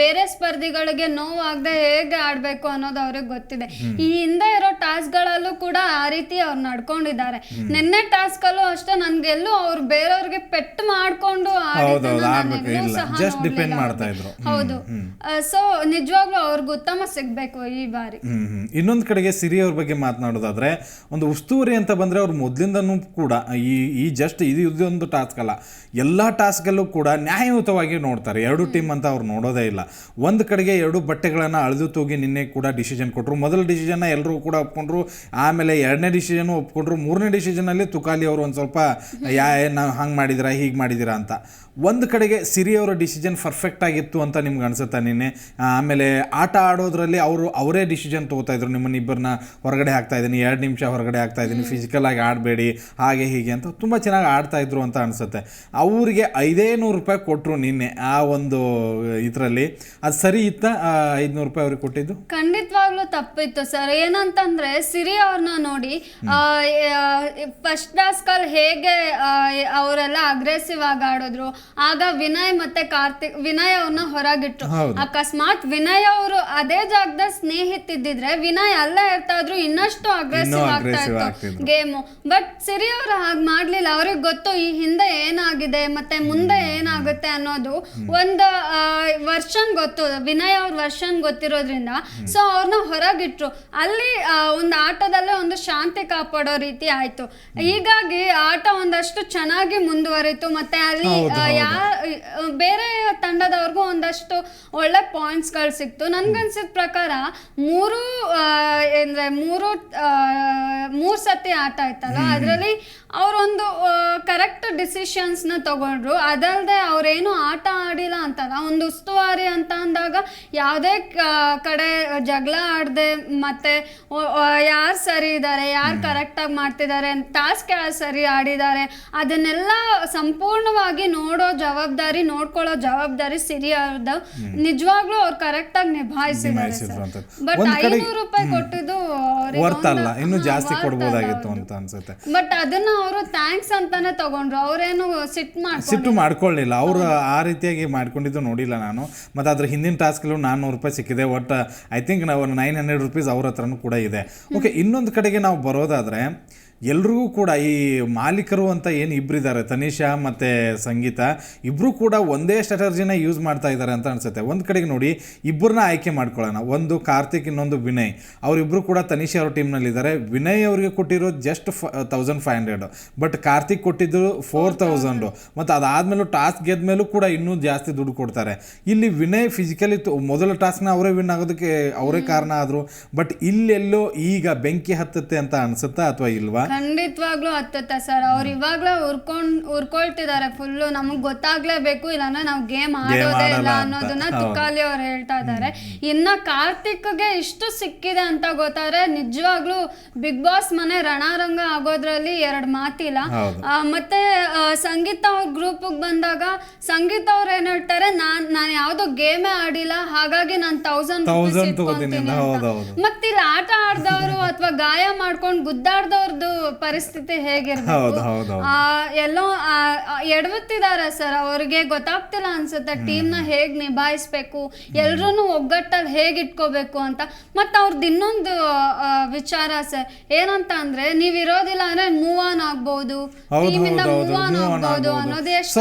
ಬೇರೆ ಸ್ಪರ್ಧಿಗಳಿಗೆ ನೋವಾಗದೆ ಹೇಗೆ ಆಡ್ಬೇಕು ಅನ್ನೋದು ಅವ್ರಿಗೆ ಗೊತ್ತಿದೆ. ಈ ಹಿಂದೆ ಇರೋ ಟಾಸ್ಕ್ಗಳಲ್ಲೂ ಕೂಡ ಆ ರೀತಿ ಅವ್ರು ನಡ್ಕೊಂಡಿದ್ದಾರೆ. ನಿನ್ನೆ ಟಾಸ್ಕ್ ಅಲ್ಲೂ ಅಷ್ಟೇ ನನ್ಗೆಲ್ಲೂ ಅವ್ರು ಬೇರೆಯವ್ರಿಗೆ ಪೆಟ್ಟು ಮಾಡ್ಕೊಂಡು. ಹೌದು. ಸೊ ನಿಜವಾಗ್ಲೂ ಅವ್ರಿಗೆ ಉತ್ತಮ ಸಿಗಬೇಕು ಈ ಬಾರಿ. ಹ್ಮ್. ಇನ್ನೊಂದು ಕಡೆಗೆ ಸಿರಿ ಅವ್ರ ಬಗ್ಗೆ ಮಾತನಾಡೋದಾದ್ರೆ ಒಂದು ಉಸ್ತುವಾರಿ ಅಂತ ಬಂದ್ರೆ ಅವ್ರು ಮೊದಲಿಂದನೂ ಕೂಡ ಈ ಈ ಜಸ್ಟ್ ಇದು ಇದೊಂದು ಟಾಸ್ಕ್ ಅಲ್ಲ. ಎಲ್ಲ ಟಾಸ್ಕಲ್ಲೂ ಕೂಡ ನ್ಯಾಯಯುತವಾಗಿ ನೋಡ್ತಾರೆ. ಎರಡು ಟೀಮ್ ಅಂತ ಅವ್ರು ನೋಡೋದೇ ಇಲ್ಲ. ಒಂದು ಕಡೆಗೆ ಎರಡು ಬಟ್ಟೆಗಳನ್ನು ಅಳೆದು ತೂಗಿ ನಿನ್ನೆ ಕೂಡ ಡಿಸಿಷನ್ ಕೊಟ್ಟರು ಮೊದಲ ಡಿಸಿಷನ್ನ ಎಲ್ಲರೂ ಕೂಡ ಒಪ್ಕೊಂಡ್ರು. ಆಮೇಲೆ ಎರಡನೇ ಡಿಸಿಷನ್ ಒಪ್ಕೊಂಡ್ರು. ಮೂರನೇ ಡಿಸಿಷನಲ್ಲಿ ತುಕಾಲಿ ಅವರು ಒಂದು ಸ್ವಲ್ಪ ಯಾ ನಾವು ಹಂಗೆ ಮಾಡಿದಿರಾ? ಹೀಗೆ ಮಾಡಿದಿರಾ? ಅಂತ. ಒಂದು ಕಡೆಗೆ ಸಿರಿ ಅವರ ಡಿಸಿಷನ್ ಪರ್ಫೆಕ್ಟ್ ಆಗಿತ್ತು ಅಂತ ನಿಮ್ಗೆ ಅನ್ಸುತ್ತಾ ನಿನ್ನೆ. ಆಮೇಲೆ ಆಟ ಆಡೋದ್ರಲ್ಲಿ ಅವರು ಅವರೇ ಡಿಸಿಷನ್ ತಗೋತಾ ಇದ್ರು. ನಿಮ್ಮನ್ನ ಇಬ್ಬರನ್ನ ಹೊರಗಡೆ ಹಾಕ್ತಾ ಇದ್ದೀನಿ. ಎರಡು ನಿಮಿಷ ಹೊರಗಡೆ ಹಾಕ್ತಾ ಇದ್ದೀನಿ. ಫಿಸಿಕಲ್ ಆಗಿ ಆಡಬೇಡಿ ಹಾಗೆ ಹೀಗೆ ಅಂತ ತುಂಬ ಚೆನ್ನಾಗಿ ಆಡ್ತಾ ಇದ್ರು ಅಂತ ಅನ್ಸುತ್ತೆ. ಅವರಿಗೆ ಐದೇ ನೂರು ರೂಪಾಯಿ ಕೊಟ್ಟರು ನಿನ್ನೆ ಆ ಒಂದು ಇದರಲ್ಲಿ. ಅದು ಸರಿ ಇತ್ತ? ಐದುನೂರು ರೂಪಾಯಿ ಅವ್ರಿಗೆ ಕೊಟ್ಟಿದ್ದು? ಖಂಡಿತವಾಗ್ಲೂ ತಪ್ಪಿತ್ತು ಸರ್. ಏನಂತಂದ್ರೆ ಸಿರಿ ಅವ್ರನ್ನ ನೋಡಿ ಫಸ್ಟ್ ಕ್ಲಾಸ್ ಅಲ್ಲಿ ಹೇಗೆ ಅವರೆಲ್ಲ ಅಗ್ರೆಸಿವ್ ಆಗಿ ಆಡಿದ್ರು. ಆಗ ವಿನಯ್ ಮತ್ತೆ ಕಾರ್ತಿಕ್ ವಿನಯ್ ಅವ್ರನ್ನ ಹೊರಗಿಟ್ರು. ಹೌದು. ಅಕಸ್ಮಾತ್ ವಿನಯ್ ಅವರು ಅದೇ ಜಾಗದ ಸ್ನೇಹಿತಿದ್ದಿದ್ರೆ ವಿನಯ್ ಅಲ್ಲೇ ಇರ್ತಾ ಇದ್ರು ಇನ್ನಷ್ಟು ಅಗ್ರೆಸಿವ್ ಆಗ್ತಾ ಇತ್ತು. ಗೇಮು ಬಟ್ ಸಿರಿ ಅವರು ಹಾಗೆ ಮಾಡ್ಲಿಲ್ಲ. ಅವ್ರಿಗೆ ಗೊತ್ತು ಈ ಹಿಂದೆ ಏನಾಗಿದೆ ಮತ್ತೆ ಮುಂದೆ ಏನಾಗುತ್ತೆ ಅನ್ನೋದು ಒಂದು ವರ್ಷನ್ ಗೊತ್ತು ವಿನಯ್ ಅವ್ರ ವರ್ಷನ್ ಗೊತ್ತಿರೋದ್ರಿಂದ. ಸೊ ಅವ್ರನ್ನ ಹೊರಗಿಟ್ರು. ಅಲ್ಲಿ ಒಂದು ಆಟದಲ್ಲೇ ಒಂದು ಶಾಂತಿ ಕಾಪಾಡೋ ರೀತಿ ಆಯ್ತು. ಹೀಗಾಗಿ ಆಟ ಒಂದಷ್ಟು ಚೆನ್ನಾಗಿ ಮುಂದುವರಿತು. ಮತ್ತೆ ಅಲ್ಲಿ. ಯಾ ಬೇರೆ ತಂಡದವ್ರಿಗೂ ಒಂದಷ್ಟು ಒಳ್ಳೆ ಪಾಯಿಂಟ್ಸ್ಗಳು ಸಿಕ್ತು. ನನ್ಗನ್ಸಿದ ಪ್ರಕಾರ ಮೂರು ಅಂದ್ರೆ ಮೂರು ಮೂರ್ ಸತಿ ಆಟ ಆಯ್ತಲ್ಲ ಅದರಲ್ಲಿ ಅವರೊಂದು ಕರೆಕ್ಟ್ ಡಿಸಿಷನ್ಸ್ನ ತಗೊಂಡ್ರು. ಅದಲ್ಲದೆ ಅವರೇನು ಆಟ ಆಡಿಲ್ಲ ಅಂತಲ್ಲ. ಒಂದು ಉಸ್ತುವಾರಿ ಅಂತ ಅಂದಾಗ ಯಾವುದೇ ಕಡೆ ಜಗಳ ಆಡದೆ ಮತ್ತೆ ಯಾರು ಸರಿ ಇದ್ದಾರೆ ಯಾರು ಕರೆಕ್ಟಾಗಿ ಮಾಡ್ತಿದ್ದಾರೆ ಟಾಸ್ಕ್ ಯಾರು ಸರಿ ಆಡಿದ್ದಾರೆ ಅದನ್ನೆಲ್ಲ ಸಂಪೂರ್ಣವಾಗಿ ನೋಡೋ ಜವಾಬ್ದಾರಿ ನೋಡ್ಕೊಳ್ಳೋ ಜವಾಬ್ದಾರಿ ಸಿರಿ ಅವ್ರದ್ದು ನಿಜವಾಗ್ಲೂ ಅವ್ರು ಕರೆಕ್ಟಾಗಿ ನಿಭಾಯಿಸಿದ್ದಾರೆ. ಬಟ್ ಐನೂರು ರೂಪಾಯಿ ಕೊಟ್ಟಿದ್ದು ಜಾಸ್ತಿ ಕೊಡ್ಬೋದಾಗಿತ್ತು ಅಂತ ಅನ್ಸುತ್ತೆ. ಬಟ್ ಅದನ್ನ ಅವರು ಥ್ಯಾಂಕ್ಸ್ ಅಂತಾನೆ ತಗೊಂಡ್ರು. ಅವರೇನು ಸಿಟ್ ಮಾಡಿ ಸಿಟ್ಟು ಮಾಡ್ಕೊಳ್ಳಿಲ್ಲ ಅವರು ಆ ರೀತಿಯಾಗಿ ಮಾಡ್ಕೊಂಡಿದ್ದು ನೋಡಿಲ್ಲ ನಾನು. ಮತ್ತು ಅದ್ರ ಹಿಂದಿನ ಟಾಸ್ಕಲ್ಲೂ ನಾನ್ನೂರು ರೂಪಾಯಿ ಸಿಕ್ಕಿದೆ. ಒಟ್ಟು ಐ ಥಿಂಕ್ ನಾವು ನೈನ್ ಹಂಡ್ರೆಡ್ ರುಪೀಸ್ ಅವ್ರ ಹತ್ರನೂ ಕೂಡ ಇದೆ. ಓಕೆ ಇನ್ನೊಂದು ಕಡೆಗೆ ನಾವು ಬರೋದಾದರೆ ಎಲ್ರಿಗೂ ಕೂಡ ಈ ಮಾಲೀಕರು ಅಂತ ಏನು ಇಬ್ಬರಿದ್ದಾರೆ ತನಿಷಾ ಮತ್ತು ಸಂಗೀತ ಇಬ್ಬರು ಕೂಡ ಒಂದೇ ಸ್ಟ್ರಾಟರ್ಜಿನ ಯೂಸ್ ಮಾಡ್ತಾ ಇದ್ದಾರೆ ಅಂತ ಅನಿಸುತ್ತೆ. ಒಂದು ಕಡೆಗೆ ನೋಡಿ ಇಬ್ಬರನ್ನ ಆಯ್ಕೆ ಮಾಡ್ಕೊಳ್ಳೋಣ. ಒಂದು ಕಾರ್ತಿಕ್ ಇನ್ನೊಂದು ವಿನಯ್. ಅವರಿಬ್ಬರು ಕೂಡ ತನಿಷಾ ಅವ್ರ ಟೀಮ್ನಲ್ಲಿದ್ದಾರೆ ವಿನಯ್ ಅವರಿಗೆ ಕೊಟ್ಟಿರೋ just four thousand five hundred but Karthik ಕೊಟ್ಟಿದ್ದು ಫೋರ್ ತೌಸಂಡು ಮತ್ತು ಅದಾದಮೇಲೂ ಟಾಸ್ಕ್ ಗೆದ್ಮೇಲೂ ಕೂಡ ಇನ್ನೂ ಜಾಸ್ತಿ ದುಡ್ಡು ಕೊಡ್ತಾರೆ. ಇಲ್ಲಿ ವಿನಯ್ ಫಿಸಿಕಲಿ ಮೊದಲ ಟಾಸ್ಕ್ನ ಅವರೇ ವಿನ್ ಆಗೋದಕ್ಕೆ ಅವರೇ ಕಾರಣ ಆದರು. ಬಟ್ ಇಲ್ಲೆಲ್ಲೋ ಈಗ ಬೆಂಕಿ ಹತ್ತುತ್ತೆ ಅಂತ ಅನ್ಸುತ್ತಾ ಅಥವಾ ಇಲ್ವಾ? ಖಂಡಿತವಾಗ್ಲೂ ಹತ್ತುತ್ತೆ ಸರ್ ಅವ್ರು ಇವಾಗ್ಲೇ ಉರ್ಕೊಂಡ್ ಉರ್ಕೊಳ್ತಿದ್ದಾರೆ ಫುಲ್ಲು ನಮಗ್ ಗೊತ್ತಾಗ್ಲೇಬೇಕು ಇಲ್ಲಾಂದ್ರೆ ನಾವು ಗೇಮ್ ಆಡೋದೇ ಆಡಲ್ಲ ಇಲ್ಲ ಅಂತ. ಅನ್ನೋದನ್ನ ಹೌದು. ತುಕಾಲಿ ಅವ್ರು ಹೇಳ್ತಾ ಇದ್ದಾರೆ ಇನ್ನ ಕಾರ್ತಿಕ್ಗೆ ಇಷ್ಟು ಸಿಕ್ಕಿದೆ ಅಂತ ಗೊತ್ತಾದ್ರೆ ನಿಜವಾಗ್ಲೂ ಬಿಗ್ ಬಾಸ್ ಮನೆ ರಣಾರಂಗ ಆಗೋದ್ರಲ್ಲಿ ಎರಡ್ ಮಾತಿಲ್ಲ ಹೌದು. ಆ, ಮತ್ತೆ ಆ, ಸಂಗೀತ ಅವ್ರ ಗ್ರೂಪ್ ಬಂದಾಗ ಸಂಗೀತ ಅವ್ರು ಏನ್ ಹೇಳ್ತಾರೆ ನಾನ್ ನಾನ್ ಯಾವ್ದೋ ಗೇಮೇ ಆಡಿಲ್ಲ ಹಾಗಾಗಿ ನಾನ್ ತೌಸಂಡ್ Thousand ತಗೋತೀನಿ ಅಂತ. ಹೌದು, ಹೌದು. ಮತ್ತೆ ಇಲ್ಲಿ ಆಟ ಆಡ್ದವ್ರು ಅಥವಾ ಗಾಯ ಮಾಡ್ಕೊಂಡು ಗುದ್ದಾಡ್ದವ್ರದ್ದು ಪರಿಸ್ಥಿತಿ ಹೇಗಿರ್ಬೇಕು ಎಲ್ಲೋ ಎಡವುತ್ತಿದ್ದಾರೆ ಸರ್. ಅವ್ರಿಗೆ ಗೊತ್ತಾಗ್ತಿಲ್ಲ ಅನ್ಸುತ್ತೆ ಟೀಮ್ನ ಹೇಗ್ ನಿಭಾಯಿಸ್ಬೇಕು ಎಲ್ರೂ ಒಗ್ಗಟ್ಟಲ್ಲಿ ಹೇಗ್ ಇಟ್ಕೋಬೇಕು ಅಂತ. ಮತ್ತೆ ಅವ್ರದ್ದು ಇನ್ನೊಂದು ವಿಚಾರ ಸರ್ ಏನಂತ ಅಂದ್ರೆ ನೀವ್ ಇರೋದಿಲ್ಲ ಅಂದ್ರೆ ಮೂವ್ ಆನ್ ಆಗ್ಬಹುದು ಇಂದ ಮೂವ್ ಆನ್ ಆಗ್ಬಹುದು. ಅನ್ನೋದು ಎಷ್ಟು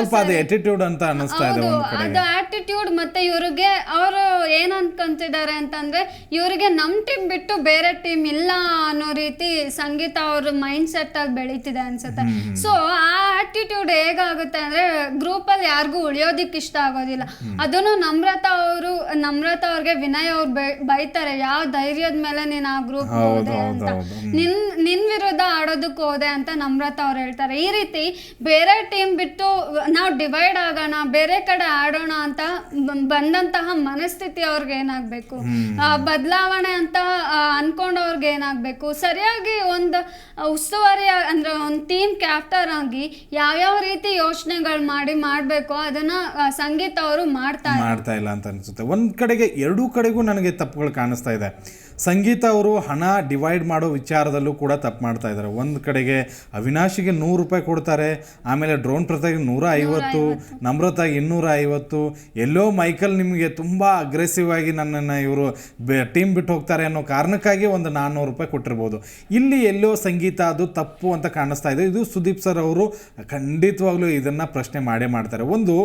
ಅಂತ ಇದೆ ಅದು ಆಟಿಟ್ಯೂಡ್ ಮತ್ತೆ ಇವ್ರಿಗೆ ಅವರು ಏನ್ ಅನ್ಕೊಂತಿದ್ದಾರೆ ಅಂತಂದ್ರೆ ಇವ್ರಿಗೆ ನಮ್ ಟೀಮ್ ಬಿಟ್ಟು ಬೇರೆ ಟೀಮ್ ಇಲ್ಲ ಅನ್ನೋ ರೀತಿ ಸಂಗೀತ ಅವ್ರ ಮೈಂಡ್ ಸೆಟ್ ಅಲ್ಲಿ ಬೆಳೀತಿದೆ ಅನ್ಸುತ್ತೆ. ಸೊ ಆ ಆಟಿಟ್ಯೂಡ್ ಹೇಗಾಗುತ್ತೆ ಅಂದ್ರೆ ಗ್ರೂಪ್ ಅಲ್ಲಿ ಯಾರಿಗೂ ಉಳಿಯೋದಿಕ್ ಇಷ್ಟ ಆಗೋದಿಲ್ಲ. ಅದನ್ನು ನಮ್ರತಾ ಅವರು ನಮ್ರತಾ ಅವ್ರಿಗೆ ವಿನಯ್ ಅವ್ರು ಬೈತಾರೆ. ಯಾವ ಧೈರ್ಯದ ಮೇಲೆ ನೀನ್ ಆ ಗ್ರೂಪ್ ಹೌದು, ಅಂತ. ನಿನ್ ನಿನ್ ವಿರುದ್ಧ ಆಡೋದಕ್ಕೆ ಹೋದೆ ಅಂತ ನಮ್ರತಾ ಅವ್ರು ಹೇಳ್ತಾರೆ. ಈ ರೀತಿ ಬೇರೆ ಟೀಮ್ ಬಿಟ್ಟು ನಾವು ಡಿವೈಡ್ ಆಗೋಣ ಬೇರೆ ಕಡೆ ಆಡೋಣ ಅಂತ ಬಂದಂತಹ ಮನಸ್ಥಿತಿ ಅವ್ರಿಗೆ ಏನಾಗಬೇಕು? ಬದಲಾವಣೆ ಅಂತ ಅನ್ಕೊಂಡವ್ರಿಗೆ ಏನಾಗಬೇಕು? ಸರಿಯಾಗಿ ಒಂದು ಉಸ್ತುವಾರಿ ಅಂದರೆ ಒಂದು ಟೀಮ್ ಕ್ಯಾಪ್ಟರ್ ಆಗಿ ಯಾವ್ಯಾವ ರೀತಿ ಯೋಚನೆಗಳು ಮಾಡಿ ಮಾಡಬೇಕು ಅದನ್ನು ಸಂಗೀತ ಅವರು ಮಾಡ್ತಾ. ಮಾಡ್ತಾ ಇಲ್ಲ ಅಂತ ಅನಿಸುತ್ತೆ ಒಂದು ಕಡೆಗೆ ಎರಡೂ ಕಡೆಗೂ ನನಗೆ ತಪ್ಪುಗಳು ಕಾಣಿಸ್ತಾ ಇದೆ ಸಂಗೀತ ಅವರು ಹಣ ಡಿವೈಡ್ ಮಾಡೋ ವಿಚಾರದಲ್ಲೂ ಕೂಡ ತಪ್ಪು ಮಾಡ್ತಾ ಇದ್ದಾರೆ. ಒಂದು ಕಡೆಗೆ ಅವಿನಾಶಿಗೆ ನೂರು ರೂಪಾಯಿ ಕೊಡ್ತಾರೆ ಆಮೇಲೆ ಡ್ರೋನ್ ಪ್ರತಾಗೆ ನೂರ ಐವತ್ತು ನಮ್ರತಾಗಿ ಇನ್ನೂರ ಐವತ್ತು. ಎಲ್ಲೋ ಮೈಕಲ್ ನಿಮಗೆ ತುಂಬ ಅಗ್ರೆಸಿವ್ ಆಗಿ ನನ್ನನ್ನು ಇವರು ಟೀಮ್ ಬಿಟ್ಟು ಹೋಗ್ತಾರೆ ಅನ್ನೋ ಕಾರಣಕ್ಕಾಗಿ ಒಂದು ನಾನ್ನೂರು ರೂಪಾಯಿ ಕೊಟ್ಟಿರ್ಬೋದು. ಇಲ್ಲಿ ಎಲ್ಲೋ ಸಂಗೀತ ಅದು ತಪ್ಪು ಅಂತ ಕಾಣಿಸ್ತಾ ಇದೆ. ಇದು ಸುದೀಪ್ ಸರ್ ಅವರು ಖಂಡಿತವಾಗ್ಲೂ ಇದನ್ನು ಪ್ರಶ್ನೆ ಮಾಡೇ ಮಾಡ್ತಾರೆ. ಒಂದು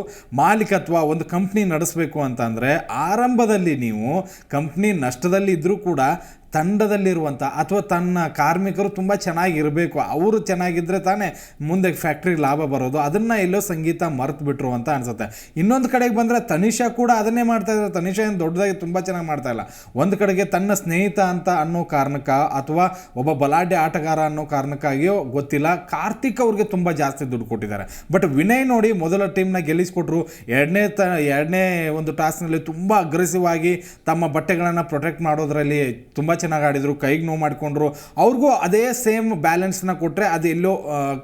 ಮಾಲೀಕತ್ವ ಒಂದು ಕಂಪ್ನಿ ನಡೆಸಬೇಕು ಅಂತಂದರೆ ಆರಂಭದಲ್ಲಿ ನೀವು ಕಂಪ್ನಿ ನಷ್ಟದಲ್ಲಿ ಇದ್ದರೂ ಕೂಡ apa ತಂಡದಲ್ಲಿರುವಂಥ ಅಥವಾ ತನ್ನ ಕಾರ್ಮಿಕರು ತುಂಬ ಚೆನ್ನಾಗಿರಬೇಕು, ಅವರು ಚೆನ್ನಾಗಿದ್ದರೆ ತಾನೇ ಮುಂದೆ ಫ್ಯಾಕ್ಟ್ರಿಗೆ ಲಾಭ ಬರೋದು, ಅದನ್ನು ಎಲ್ಲೋ ಸಂಗೀತ ಮರೆತು ಬಿಟ್ರು ಅಂತ ಅನಿಸುತ್ತೆ. ಇನ್ನೊಂದು ಕಡೆಗೆ ಬಂದರೆ ತನಿಷಾ ಕೂಡ ಅದನ್ನೇ ಮಾಡ್ತಾ ಇದ್ದಾರೆ ತನಿಷಾ ಏನು ದೊಡ್ಡದಾಗಿ ತುಂಬ ಚೆನ್ನಾಗಿ ಮಾಡ್ತಾ ಇಲ್ಲ. ಒಂದು ಕಡೆಗೆ ತನ್ನ ಸ್ನೇಹಿತ ಅಂತ ಅನ್ನೋ ಕಾರಣಕ್ಕ ಅಥವಾ ಒಬ್ಬ ಬಲಾಢ್ಯ ಆಟಗಾರ ಅನ್ನೋ ಕಾರಣಕ್ಕಾಗಿಯೋ ಗೊತ್ತಿಲ್ಲ. ಕಾರ್ತಿಕ್ ಅವ್ರಿಗೆ ತುಂಬ ಜಾಸ್ತಿ ದುಡ್ಡು ಕೊಟ್ಟಿದ್ದಾರೆ. ಬಟ್ ವಿನಯ್ ನೋಡಿ ಮೊದಲ ಟೀಮ್ನ ಗೆಲ್ಲಿಸ್ಕೊಟ್ರು. ಎರಡನೇ ತ, ಎರಡನೇ ಒಂದು ಟಾಸ್ನಲ್ಲಿ ತುಂಬ ಅಗ್ರೆಸಿವ್ ಆಗಿ ತಮ್ಮ ಬಟ್ಟೆಗಳನ್ನು ಪ್ರೊಟೆಕ್ಟ್ ಮಾಡೋದ್ರಲ್ಲಿ ತುಂಬ ಆಡಿದರು, ಕೈಗೆ ನೋವು ಮಾಡಿಕೊಂಡ್ರು, ಅವ್ರಿಗೂ ಅದೇ ಸೇಮ್ ಬ್ಯಾಲೆನ್ಸ್ನ ಕೊಟ್ಟರೆ ಅದು ಎಲ್ಲೋ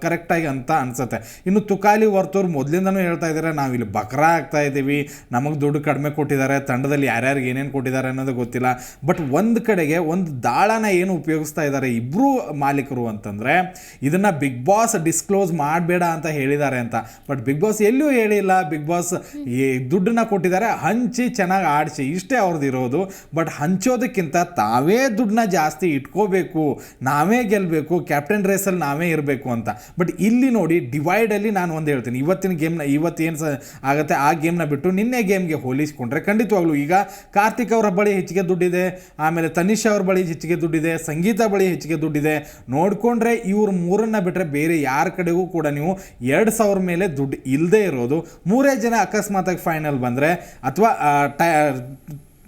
ಕರೆಕ್ಟಾಗಿ ಅಂತ ಅನ್ಸುತ್ತೆ. ಇನ್ನು ತುಕಾಲಿ ವರ್ತವ್ರು ಮೊದಲಿಂದನೂ ಹೇಳ್ತಾ ಇದ್ದಾರೆ ನಾವಿಲ್ಲಿ ಬಕ್ರಾ ಆಗ್ತಾ ಇದ್ದೀವಿ, ನಮಗೆ ದುಡ್ಡು ಕಡಿಮೆ ಕೊಟ್ಟಿದ್ದಾರೆ, ತಂಡದಲ್ಲಿ ಯಾರ್ಯಾರಿಗೆ ಏನೇನು ಕೊಟ್ಟಿದ್ದಾರೆ ಅನ್ನೋದು ಗೊತ್ತಿಲ್ಲ. ಬಟ್ ಒಂದು ಕಡೆಗೆ ಒಂದು ದಾಳನ ಏನು ಉಪಯೋಗಿಸ್ತಾ ಇದ್ದಾರೆ ಇಬ್ಬರು ಮಾಲೀಕರು ಅಂತಂದರೆ, ಇದನ್ನು ಬಿಗ್ ಬಾಸ್ ಡಿಸ್ಕ್ಲೋಸ್ ಮಾಡಬೇಡ ಅಂತ ಹೇಳಿದ್ದಾರೆ ಅಂತ. ಬಟ್ ಬಿಗ್ ಬಾಸ್ ಎಲ್ಲೂ ಹೇಳಿಲ್ಲ. ಬಿಗ್ ಬಾಸ್ ದುಡ್ಡನ್ನ ಕೊಟ್ಟಿದ್ದಾರೆ, ಹಂಚಿ ಚೆನ್ನಾಗಿ ಆಡಿಸಿ, ಇಷ್ಟೇ ಅವ್ರದ್ದು ಇರೋದು ಬಟ್ ಹಂಚೋದಕ್ಕಿಂತ ತಾವೇ ದುಡ್ಡನ್ನ ಜಾಸ್ತಿ ಇಟ್ಕೋಬೇಕು, ನಾವೇ ಗೆಲ್ಲಬೇಕು ಕ್ಯಾಪ್ಟನ್ ರೇಸಲ್ಲಿ ನಾವೇ ಇರಬೇಕು ಅಂತ. ಬಟ್ ಇಲ್ಲಿ ನೋಡಿ ಡಿವೈಡಲ್ಲಿ ನಾನು ಒಂದು ಹೇಳ್ತೀನಿ. ಇವತ್ತಿನ ಗೇಮ್ನ ಇವತ್ತೇನು ಸ, ಆಗುತ್ತೆ ಆ ಗೇಮ್ನ ಬಿಟ್ಟು ನಿನ್ನೆ ಗೇಮ್ಗೆ ಹೋಲಿಸ್ಕೊಂಡ್ರೆ ಖಂಡಿತವಾಗ್ಲೂ ಈಗ ಕಾರ್ತಿಕ್ ಅವರ ಬಳಿ ಹೆಚ್ಚಿಗೆ ದುಡ್ಡಿದೆ, ಆಮೇಲೆ ತನಿಷ್ ಅವ್ರ ಬಳಿ ಹೆಚ್ಚಿಗೆ ದುಡ್ಡಿದೆ, ಸಂಗೀತ ಬಳಿ ಹೆಚ್ಚಿಗೆ ದುಡ್ಡಿದೆ. ನೋಡಿಕೊಂಡ್ರೆ ಇವ್ರ ಮೂರನ್ನ ಬಿಟ್ಟರೆ ಬೇರೆ ಯಾರ ಕಡೆಗೂ ಕೂಡ ನೀವು ಎರಡು ಸಾವಿರ ಮೇಲೆ ದುಡ್ಡು ಇಲ್ಲದೆ ಇರೋದು. ಮೂರೇ ಜನ ಅಕಸ್ಮಾತಾಗಿ ಫೈನಲ್ ಬಂದರೆ, ಅಥವಾ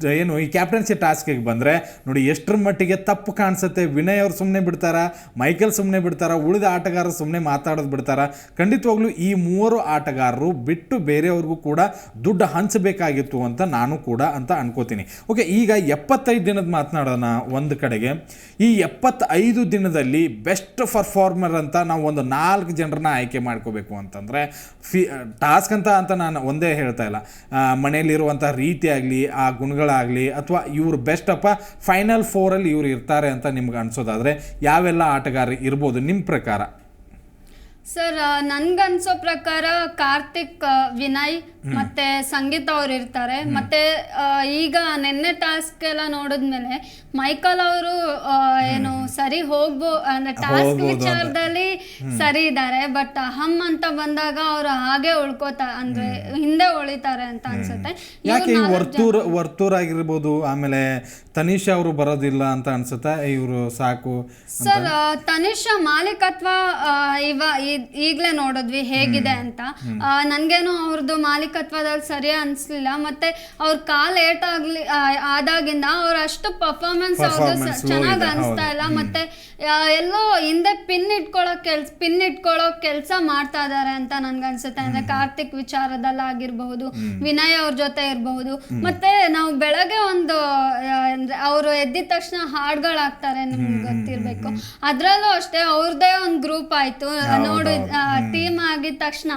ಏನು, ಈ ಕ್ಯಾಪ್ಟನ್ಸಿ ಟಾಸ್ಕಿಗೆ ಬಂದರೆ ನೋಡಿ ಎಷ್ಟರ ಮಟ್ಟಿಗೆ ತಪ್ಪು ಕಾಣಿಸುತ್ತೆ. ವಿನಯ್ ಅವ್ರು ಸುಮ್ಮನೆ ಬಿಡ್ತಾರ? ಮೈಕೆಲ್ ಸುಮ್ಮನೆ ಬಿಡ್ತಾರ? ಉಳಿದ ಆಟಗಾರರು ಸುಮ್ಮನೆ ಮಾತಾಡೋದು ಬಿಡ್ತಾರ? ಖಂಡಿತವಾಗ್ಲೂ ಈ ಮೂವರು ಆಟಗಾರರು ಬಿಟ್ಟು ಬೇರೆಯವ್ರಿಗೂ ಕೂಡ ದುಡ್ಡು ಹಂಚಬೇಕಾಗಿತ್ತು ಅಂತ ನಾನು ಕೂಡ ಅಂತ ಅನ್ಕೋತೀನಿ. ಓಕೆ ಈಗ ಎಪ್ಪತ್ತೈದು ದಿನದ ಮಾತನಾಡೋಣ ಒಂದು ಕಡೆಗೆ. ಈ ಎಪ್ಪತ್ತೈದು ದಿನದಲ್ಲಿ ಬೆಸ್ಟ್ ಪರ್ಫಾರ್ಮರ್ ಅಂತ ನಾವು ಒಂದು ನಾಲ್ಕು ಜನರನ್ನ ಆಯ್ಕೆ ಮಾಡ್ಕೋಬೇಕು ಅಂತಂದರೆ ಫಿ ಟಾಸ್ಕ್ ಅಂತ ಅಂತ ನಾನು ಒಂದೇ ಹೇಳ್ತಾ ಇಲ್ಲ. ಮನೆಯಲ್ಲಿರುವಂಥ ರೀತಿ ಆಗಲಿ, ಆ ಗುಣಗಳಾಗಲಿ ಅಥವಾ ಇವರು ಬೆಸ್ಟ್ ಅಪ್ಪ ಫೈನಲ್ ಫೋರಲ್ಲಿ ಇವ್ರು ಇರ್ತಾರೆ ಅಂತ ನಿಮ್ಗೆ ಅನಿಸೋದಾದರೆ, ಯಾವೆಲ್ಲ ಆಟಗಾರರು ಇರ್ಬೋದು ನಿಮ್ಮ ಪ್ರಕಾರ? ಸರ್ ನನ್ಗನ್ಸೋ ಪ್ರಕಾರ ಕಾರ್ತಿಕ್ ವಿನಯ್ ಮತ್ತೆ ಸಂಗೀತ ಅವ್ರು ಇರ್ತಾರೆ. ಮತ್ತೆ ಆ, ಈಗ ನಿನ್ನೆ ಟಾಸ್ಕ್ ಎಲ್ಲ ನೋಡಿದ್ಮೇಲೆ ಮೈಕಲ್ ಅವರು ಏನು ಸರಿ ಹೋಗ್ಬೋ ಅಂದ್ರೆ ಟಾಸ್ಕ್ ಹೋಗ್ಬೋದು ಅಂತ. ವಿಚಾರದಲ್ಲಿ ಸರಿ ಇದ್ದಾರೆ ಬಟ್ ಹಮ್ ಅಂತ ಬಂದಾಗ ಅವ್ರು ಹಾಗೆ ಉಳ್ಕೋತಾ ಅಂದ್ರೆ ಹಿಂದೆ ಉಳಿತಾರೆ ಅಂತ ಅನ್ಸುತ್ತೆ. ಯಾಕೆ ಈ ವರ್ತೂರ್ ವರ್ತೂರ್ ಆಗಿರ್ಬೋದು ಆಮೇಲೆ ತನಿಷಾ ಅವರು ಬರೋದಿಲ್ಲ ಅಂತ ಅನ್ಸುತ್ತೆ? ಇವರು ಸಾಕು ಸರ್ ತನಿಷ ಮಾಲೀಕತ್ವ ಇವ ಈಗ್ಲೇ ನೋಡಿದ್ವಿ ಹೇಗಿದೆ ಅಂತ. ನನಗೇನು ಅವ್ರದ್ದು ಮಾಲೀಕತ್ವದಲ್ಲಿ ಸರಿ ಅನ್ಸ್ಲಿಲ್ಲ. ಮತ್ತೆ ಅವ್ರ ಕಾಲ್ ಏಟ್ ಆಗ್ಲಿ ಆದಾಗಿಂದ ಅವ್ರ ಅಷ್ಟು ಪರ್ಫಾರ್ಮೆನ್ಸ್ ಅವ್ರದ್ದು ಚೆನ್ನಾಗಿ ಅನಿಸ್ತಾ ಇಲ್ಲ. ಮತ್ತೆ ಎಲ್ಲೋ ಹಿಂದೆ ಪಿನ್ ಇಟ್ಕೊಳ್ಳೋ ಕೆಲ್ಸ ಪಿನ್ ಇಟ್ಕೊಳ್ಳೋ ಕೆಲಸ ಮಾಡ್ತಾ ಇದ್ದಾರೆ ಅಂತ ನನ್ಗನ್ಸುತ್ತೆ ಅಂದ್ರೆ ಕಾರ್ತಿಕ್ ವಿಚಾರದಲ್ಲಾಗಿರ್ಬಹುದು ವಿನಯ್ ಅವ್ರ ಜೊತೆ ಇರಬಹುದು. ಮತ್ತೆ ನಾವು ಬೆಳಗ್ಗೆ ಒಂದು ಅಂದ್ರೆ ಅವರು ಎದ್ದಿದ ತಕ್ಷಣ ಹಾಡ್ಗಳಾಗ್ತಾರೆ ನಿಮ್ಗೆ ಗೊತ್ತಿರ್ಬೇಕು. ಅದ್ರಲ್ಲೂ ಅಷ್ಟೇ ಅವ್ರದ್ದೇ ಒಂದು ಗ್ರೂಪ್ ಆಯ್ತು. ನೋಡಿ ಟೀಮ್ ಆಗಿದ ತಕ್ಷಣ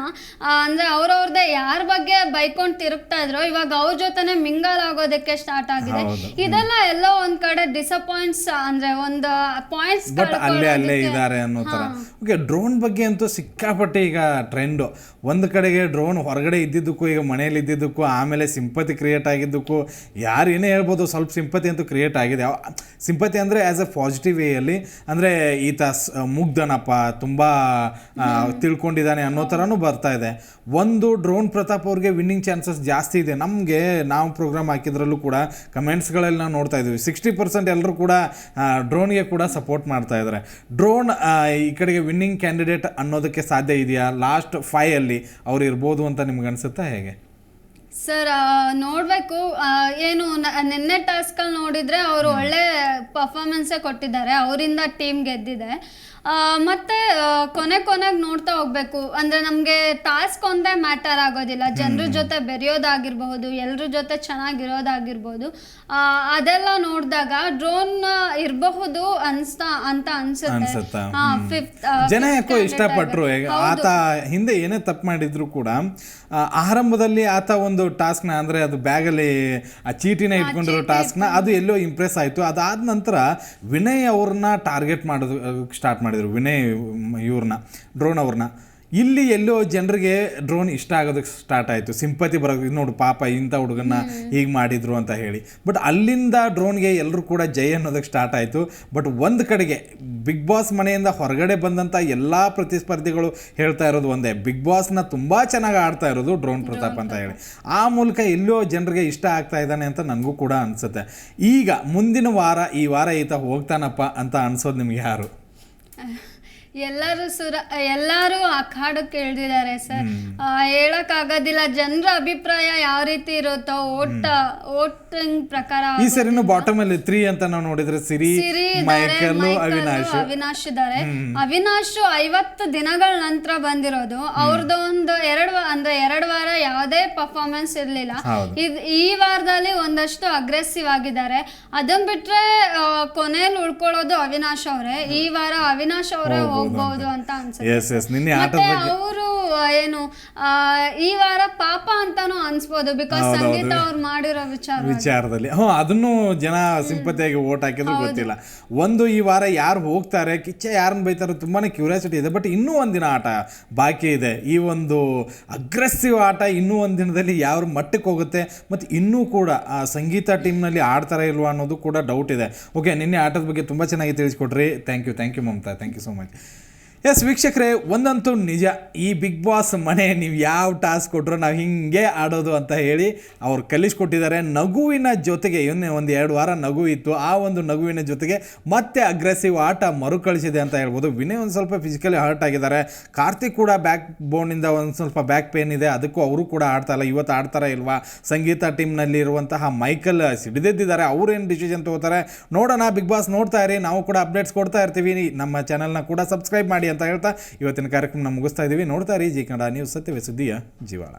ಅಂದ್ರೆ ಅವ್ರವ್ರದೇ ಯಾರ ಬಗ್ಗೆ ಬೈಕೊಂಡ್ ತಿರುಗ್ತಾ ಇದ್ರು ಇವಾಗ ಅವ್ರ ಜೊತೆನೆ ಮಿಂಗಲ್ ಆಗೋದಕ್ಕೆ ಸ್ಟಾರ್ಟ್ ಆಗಿದೆ. ಇದೆಲ್ಲ ಎಲ್ಲ ಒಂದ್ ಕಡೆ ಡಿಸಪಾಯಿಂಟ್ಸ್ ಅಂದ್ರೆ ಒಂದು ಪಾಯಿಂಟ್ಸ್ ಬಟ್ ಅಲ್ಲೇ ಅಲ್ಲೇ ಇದ್ದಾರೆ ಅನ್ನೋ ತರ. ಓಕೆ ಡ್ರೋನ್ ಬಗ್ಗೆ ಅಂತೂ ಸಿಕ್ಕಾಪಟ್ಟೆ ಈಗ ಟ್ರೆಂಡು ಒಂದು ಕಡೆಗೆ ಡ್ರೋನ್ ಹೊರಗಡೆ ಇದ್ದಿದ್ದಕ್ಕೂ, ಈಗ ಮನೇಲಿ ಇದ್ದಿದ್ದಕ್ಕೂ, ಆಮೇಲೆ ಸಿಂಪತಿ ಕ್ರಿಯೇಟ್ ಆಗಿದ್ದಕ್ಕೂ, ಯಾರು ಏನೇ ಹೇಳ್ಬೋದು ಸ್ವಲ್ಪ ಸಿಂಪತಿ ಅಂತೂ ಕ್ರಿಯೇಟ್ ಆಗಿದೆ. ಸಿಂಪತಿ ಅಂದರೆ ಆ್ಯಸ್ ಎ ಪಾಸಿಟಿವ್ ವೇಯಲ್ಲಿ ಅಂದರೆ ಈತ ಮುಗ್ಧನಪ್ಪ, ತುಂಬ ತಿಳ್ಕೊಂಡಿದ್ದಾನೆ ಅನ್ನೋ ಥರನೂ ಬರ್ತಾ ಇದೆ. ಒಂದು ಡ್ರೋನ್ ಪ್ರತಾಪ್ ಅವ್ರಿಗೆ ವಿನ್ನಿಂಗ್ ಚಾನ್ಸಸ್ ಜಾಸ್ತಿ ಇದೆ. ನಮಗೆ ನಾವು ಪ್ರೋಗ್ರಾಮ್ ಹಾಕಿದ್ರಲ್ಲೂ ಕೂಡ ಕಮೆಂಟ್ಸ್ಗಳಲ್ಲಿ ನಾವು ನೋಡ್ತಾ ಇದ್ದೀವಿ ಸಿಕ್ಸ್ಟಿ ಪರ್ಸೆಂಟ್ ಎಲ್ಲರೂ ಕೂಡ ಡ್ರೋನ್ಗೆ ಕೂಡ ಸಪೋರ್ಟ್ ಮಾಡ್ತಾ ಇದ್ದಾರೆ ಡ್ರೋನ್ ಈ ಕಡೆಗೆ ವಿನ್ನಿಂಗ್ ಕ್ಯಾಂಡಿಡೇಟ್ ಅನ್ನೋದಕ್ಕೆ ಸಾಧ್ಯ ಇದೆಯಾ? ಲಾಸ್ಟ್ ಫೈವ್ ಅಲ್ಲಿ ಅವ್ರು ಇರ್ಬೋದು ಅಂತ ನಿಮ್ಗೆ ಅನ್ಸುತ್ತಾ ಹೇಗೆ? ಸರ್ ನೋಡ್ಬೇಕು ಏನು ನಿನ್ನೆ ಟಾಸ್ಕ್ ನೋಡಿದರೆ ನೋಡಿದ್ರೆ ಅವರು ಒಳ್ಳೆ ಪರ್ಫಾರ್ಮೆನ್ಸೇ ಕೊಟ್ಟಿದ್ದಾರೆ ಅವರಿಂದ ಟೀಮ್ ಗೆದ್ದಿದೆ. ಮತ್ತೆ ಕೊನೆ ಕೊನೆಗೆ ನೋಡ್ತಾ ಹೋಗ್ಬೇಕು. ಅಂದ್ರೆ ನಮ್ಗೆ ಟಾಸ್ಕ್ ಒಂದೇ ಮ್ಯಾಟರ್ ಆಗೋದಿಲ್ಲ. ಜನರ ಜೊತೆ ಬೆರೆಯೋದಾಗಿರ್ಬಹುದು ಎಲ್ರ ಜೊತೆ ಚೆನ್ನಾಗಿರೋದಾಗಿರ್ಬೋದು ಆ, ಅದೆಲ್ಲ ನೋಡಿದಾಗ ಡ್ರೋನ್ ಇರಬಹುದು ಅನ್ಸ್ತಾ ಅಂತ ಅನ್ಸುತ್ತೆ. ಅನ್ಸುತ್ತಾ? ಹಾ, fifth, ಜನ ಯಾಕೋ ಇಷ್ಟಪಟ್ರು ಈಗ ಆತ ಹಿಂದೆ ಏನೇ ತಪ್ಪು ಮಾಡಿದ್ರು ಕೂಡ ಆ, ಆರಂಭದಲ್ಲಿ ಆತ ಒಂದು ಟಾಸ್ಕ್ನ ಅಂದ್ರೆ ಅದು ಬ್ಯಾಗಲ್ಲಿ ಆ ಚೀಟಿನ ಇಟ್ಕೊಂಡಿರೋ ಟಾಸ್ಕ್ನ ಅದು ಎಲ್ಲೋ ಇಂಪ್ರೆಸ್ ಆಯ್ತು. ಅದಾದ ನಂತರ ವಿನಯ್ ಅವ್ರನ್ನ ಟಾರ್ಗೆಟ್ ಮಾಡೋದು ಸ್ಟಾರ್ಟ್ ಮಾಡಿದರು. ವಿನಯ್ ಇವ್ರನ್ನ ಡ್ರೋನ್ ಅವ್ರನ್ನ. ಇಲ್ಲಿ ಎಲ್ಲೋ ಜನರಿಗೆ ಡ್ರೋನ್ ಇಷ್ಟ ಆಗೋದಕ್ಕೆ ಸ್ಟಾರ್ಟ್ ಆಯಿತು. ಸಿಂಪತಿ ಬರೋದು ನೋಡು ಪಾಪ ಇಂಥ ಹುಡುಗನ್ನ ಹೀಗೆ ಮಾಡಿದ್ರು ಅಂತ ಹೇಳಿ. ಬಟ್ ಅಲ್ಲಿಂದ ಡ್ರೋನ್ಗೆ ಎಲ್ಲರೂ ಕೂಡ ಜೈ ಅನ್ನೋದಕ್ಕೆ ಸ್ಟಾರ್ಟ್ ಆಯಿತು. ಬಟ್ ಒಂದು ಕಡೆಗೆ ಬಿಗ್ ಬಾಸ್ ಮನೆಯಿಂದ ಹೊರಗಡೆ ಬಂದಂಥ ಎಲ್ಲ ಪ್ರತಿಸ್ಪರ್ಧಿಗಳು ಹೇಳ್ತಾ ಇರೋದು ಒಂದೇ. ಬಿಗ್ ಬಾಸ್ನ ತುಂಬ ಚೆನ್ನಾಗಿ ಆಡ್ತಾ ಇರೋದು ಡ್ರೋನ್ ಪ್ರತಾಪ್ ಅಂತ ಹೇಳಿ. ಆ ಮೂಲಕ ಎಲ್ಲೋ ಜನರಿಗೆ ಇಷ್ಟ ಆಗ್ತಾ ಇದ್ದಾನೆ ಅಂತ ನನಗೂ ಕೂಡ ಅನಿಸುತ್ತೆ. ಈಗ ಮುಂದಿನ ವಾರ ಈ ವಾರ ಈತ ಹೋಗ್ತಾನಪ್ಪ ಅಂತ ಅನ್ಸೋದು ನಿಮ್ಗೆ ಯಾರು? Uh. [LAUGHS] ಎಲ್ಲರೂ ಸುರ ಎಲ್ಲರೂ ಕಾಡು ಕೇಳ್ದಿದ್ದಾರೆ ಸರ್. ಹೇಳಕ್ ಆಗೋದಿಲ್ಲ ಜನರ ಅಭಿಪ್ರಾಯ ಯಾವ ರೀತಿ ಇರುತ್ತೋ ಓಟ್ ಓಟಿಂಗ್ ಪ್ರಕಾರ ಈ ಸರಿನು ಬಾಟಮ್ ಅಲ್ಲಿ ತ್ರೀ ಅಂತ ನಾವು ನೋಡಿದ್ರೆ ಸಿರಿ ಮೈಕಲ್ ಅವಿನಾಶ್. ಅವಿನಾಶ್ ಇದ್ದಾರೆ. ಅವಿನಾಶ್ ಐವತ್ತು ದಿನಗಳ ನಂತರ ಬಂದಿರೋದು. ಅವ್ರದ್ದು ಒಂದು ಎರಡು ಅಂದ್ರೆ ಎರಡು ವಾರ ಯಾವುದೇ ಪರ್ಫಾರ್ಮೆನ್ಸ್ ಇರ್ಲಿಲ್ಲ. ಈ ವಾರದಲ್ಲಿ ಒಂದಷ್ಟು ಅಗ್ರೆಸಿವ್ ಆಗಿದ್ದಾರೆ. ಅದನ್ ಬಿಟ್ರೆ ಕೊನೆಯಲ್ಲಿ ಉಳ್ಕೊಳ್ಳೋದು ಅವಿನಾಶ್ ಅವರೇ. ಈ ವಾರ ಅವಿನಾಶ್ ಅವರೇ ಹೋಗ್ಬಹುದು ಅಂತ ಅನ್ಸುತ್ತೆ. ಎಸ್ ಎಸ್ ನಿನ್ನೆ ಆಟದ ಬಗ್ಗೆ ಅವರು ಏನು ಈ ವಾರ ಪಾಪ ಅಂತಾನು ಅನ್ಸ್ಬೋದು ಬಿಕಾಸ್ ಸಂಗೀತ ಅವ್ರು ಮಾಡಿರೋ ವಿಚಾರ ವಿಚಾರದಲ್ಲಿ. ಹ್ಞೂ ಅದನ್ನು ಜನ ಸಿಂಪತಿಯಾಗಿ ಓಟ್ ಹಾಕಿದ್ರು ಗೊತ್ತಿಲ್ಲ. ಒಂದು ಈ ವಾರ ಯಾರು ಹೋಗ್ತಾರೆ ಕಿಚ್ಚ ಯಾರನ್ನ ಬೈತಾರೆ ತುಂಬಾನೇ ಕ್ಯೂರಿಯಾಸಿಟಿ ಇದೆ. ಬಟ್ ಇನ್ನೂ ಒಂದಿನ ಆಟ ಬಾಕಿ ಇದೆ. ಈ ಒಂದು ಅಗ್ರೆಸಿವ್ ಆಟ ಇನ್ನೂ ಒಂದು ದಿನದಲ್ಲಿ ಯಾವ ಮಟ್ಟಕ್ಕೆ ಹೋಗುತ್ತೆ ಮತ್ತು ಇನ್ನೂ ಕೂಡ ಆ ಸಂಗೀತ ಟೀಮ್ನಲ್ಲಿ ಆಡ್ತಾರೆ ಇಲ್ವಾ ಅನ್ನೋದು ಕೂಡ ಡೌಟ್ ಇದೆ. ಓಕೆ ನಿನ್ನೆ ಆಟದ ಬಗ್ಗೆ ತುಂಬ ಚೆನ್ನಾಗಿ ತಿಳಿಸ್ಕೊಟ್ರಿ. Thank you thank you Mamata. Thank you so much yes ವೀಕ್ಷಕರೇ, ಒಂದಂತೂ ನಿಜ. ಈ ಬಿಗ್ ಬಾಸ್ ಮನೆ ನೀವು ಯಾವ ಟಾಸ್ಕ್ ಕೊಟ್ಟರು ನಾವು ಹಿಂಗೆ ಆಡೋದು ಅಂತ ಹೇಳಿ ಅವ್ರು ಕಲಿಸ್ಕೊಟ್ಟಿದ್ದಾರೆ. ನಗುವಿನ ಜೊತೆಗೆ ಇನ್ನೇ ಒಂದು ಎರಡು ವಾರ ನಗು ಇತ್ತು. ಆ ಒಂದು ನಗುವಿನ ಜೊತೆಗೆ ಮತ್ತೆ ಅಗ್ರೆಸಿವ್ ಆಟ ಮರುಕಳಿಸಿದೆ ಅಂತ ಹೇಳ್ಬೋದು. ವಿನಯ್ ಒಂದು ಸ್ವಲ್ಪ ಫಿಸಿಕಲಿ ಹರ್ಟ್ ಆಗಿದ್ದಾರೆ. ಕಾರ್ತಿಕ್ ಕೂಡ ಬ್ಯಾಕ್ ಬೋನಿಂದ ಒಂದು ಸ್ವಲ್ಪ ಬ್ಯಾಕ್ ಪೇನ್ ಇದೆ. ಅದಕ್ಕೂ ಅವರು ಕೂಡ ಆಡ್ತಾ ಇಲ್ಲ. ಇವತ್ತು ಆಡ್ತಾರಾ ಇಲ್ವಾ? ಸಂಗೀತ ಟೀಮ್ನಲ್ಲಿ ಇರುವಂತಹ ಮೈಕಲ್ ಸಿಡಿದೆದ್ದಿದ್ದಾರೆ. ಅವ್ರೇನು ಡಿಸಿಷನ್ ತಗೋತಾರೆ? ನೋಡೋಣ ಬಿಗ್ ಬಾಸ್ ನೋಡ್ತಾ ಇರಿ. ನಾವು ಕೂಡ ಅಪ್ಡೇಟ್ಸ್ ಕೊಡ್ತಾ ಇರ್ತೀವಿ. ನಮ್ಮ ಚಾನಲ್ನ ಕೂಡ ಸಬ್ಸ್ಕ್ರೈಬ್ ಮಾಡಿ ಅಂತ ಹೇಳ್ತಾ ಇವತ್ತಿನ ಕಾರ್ಯಕ್ರಮ ಮುಗಿಸ್ತಾ ಇದ್ದೀವಿ. ನೋಡ್ತಾ ಇರಿ ಜಿ ಕನ್ನಡ ನ್ಯೂಸ್ ಸತ್ಯವೇ ಸುದ್ದಿಯ ಜೀವಾಳ.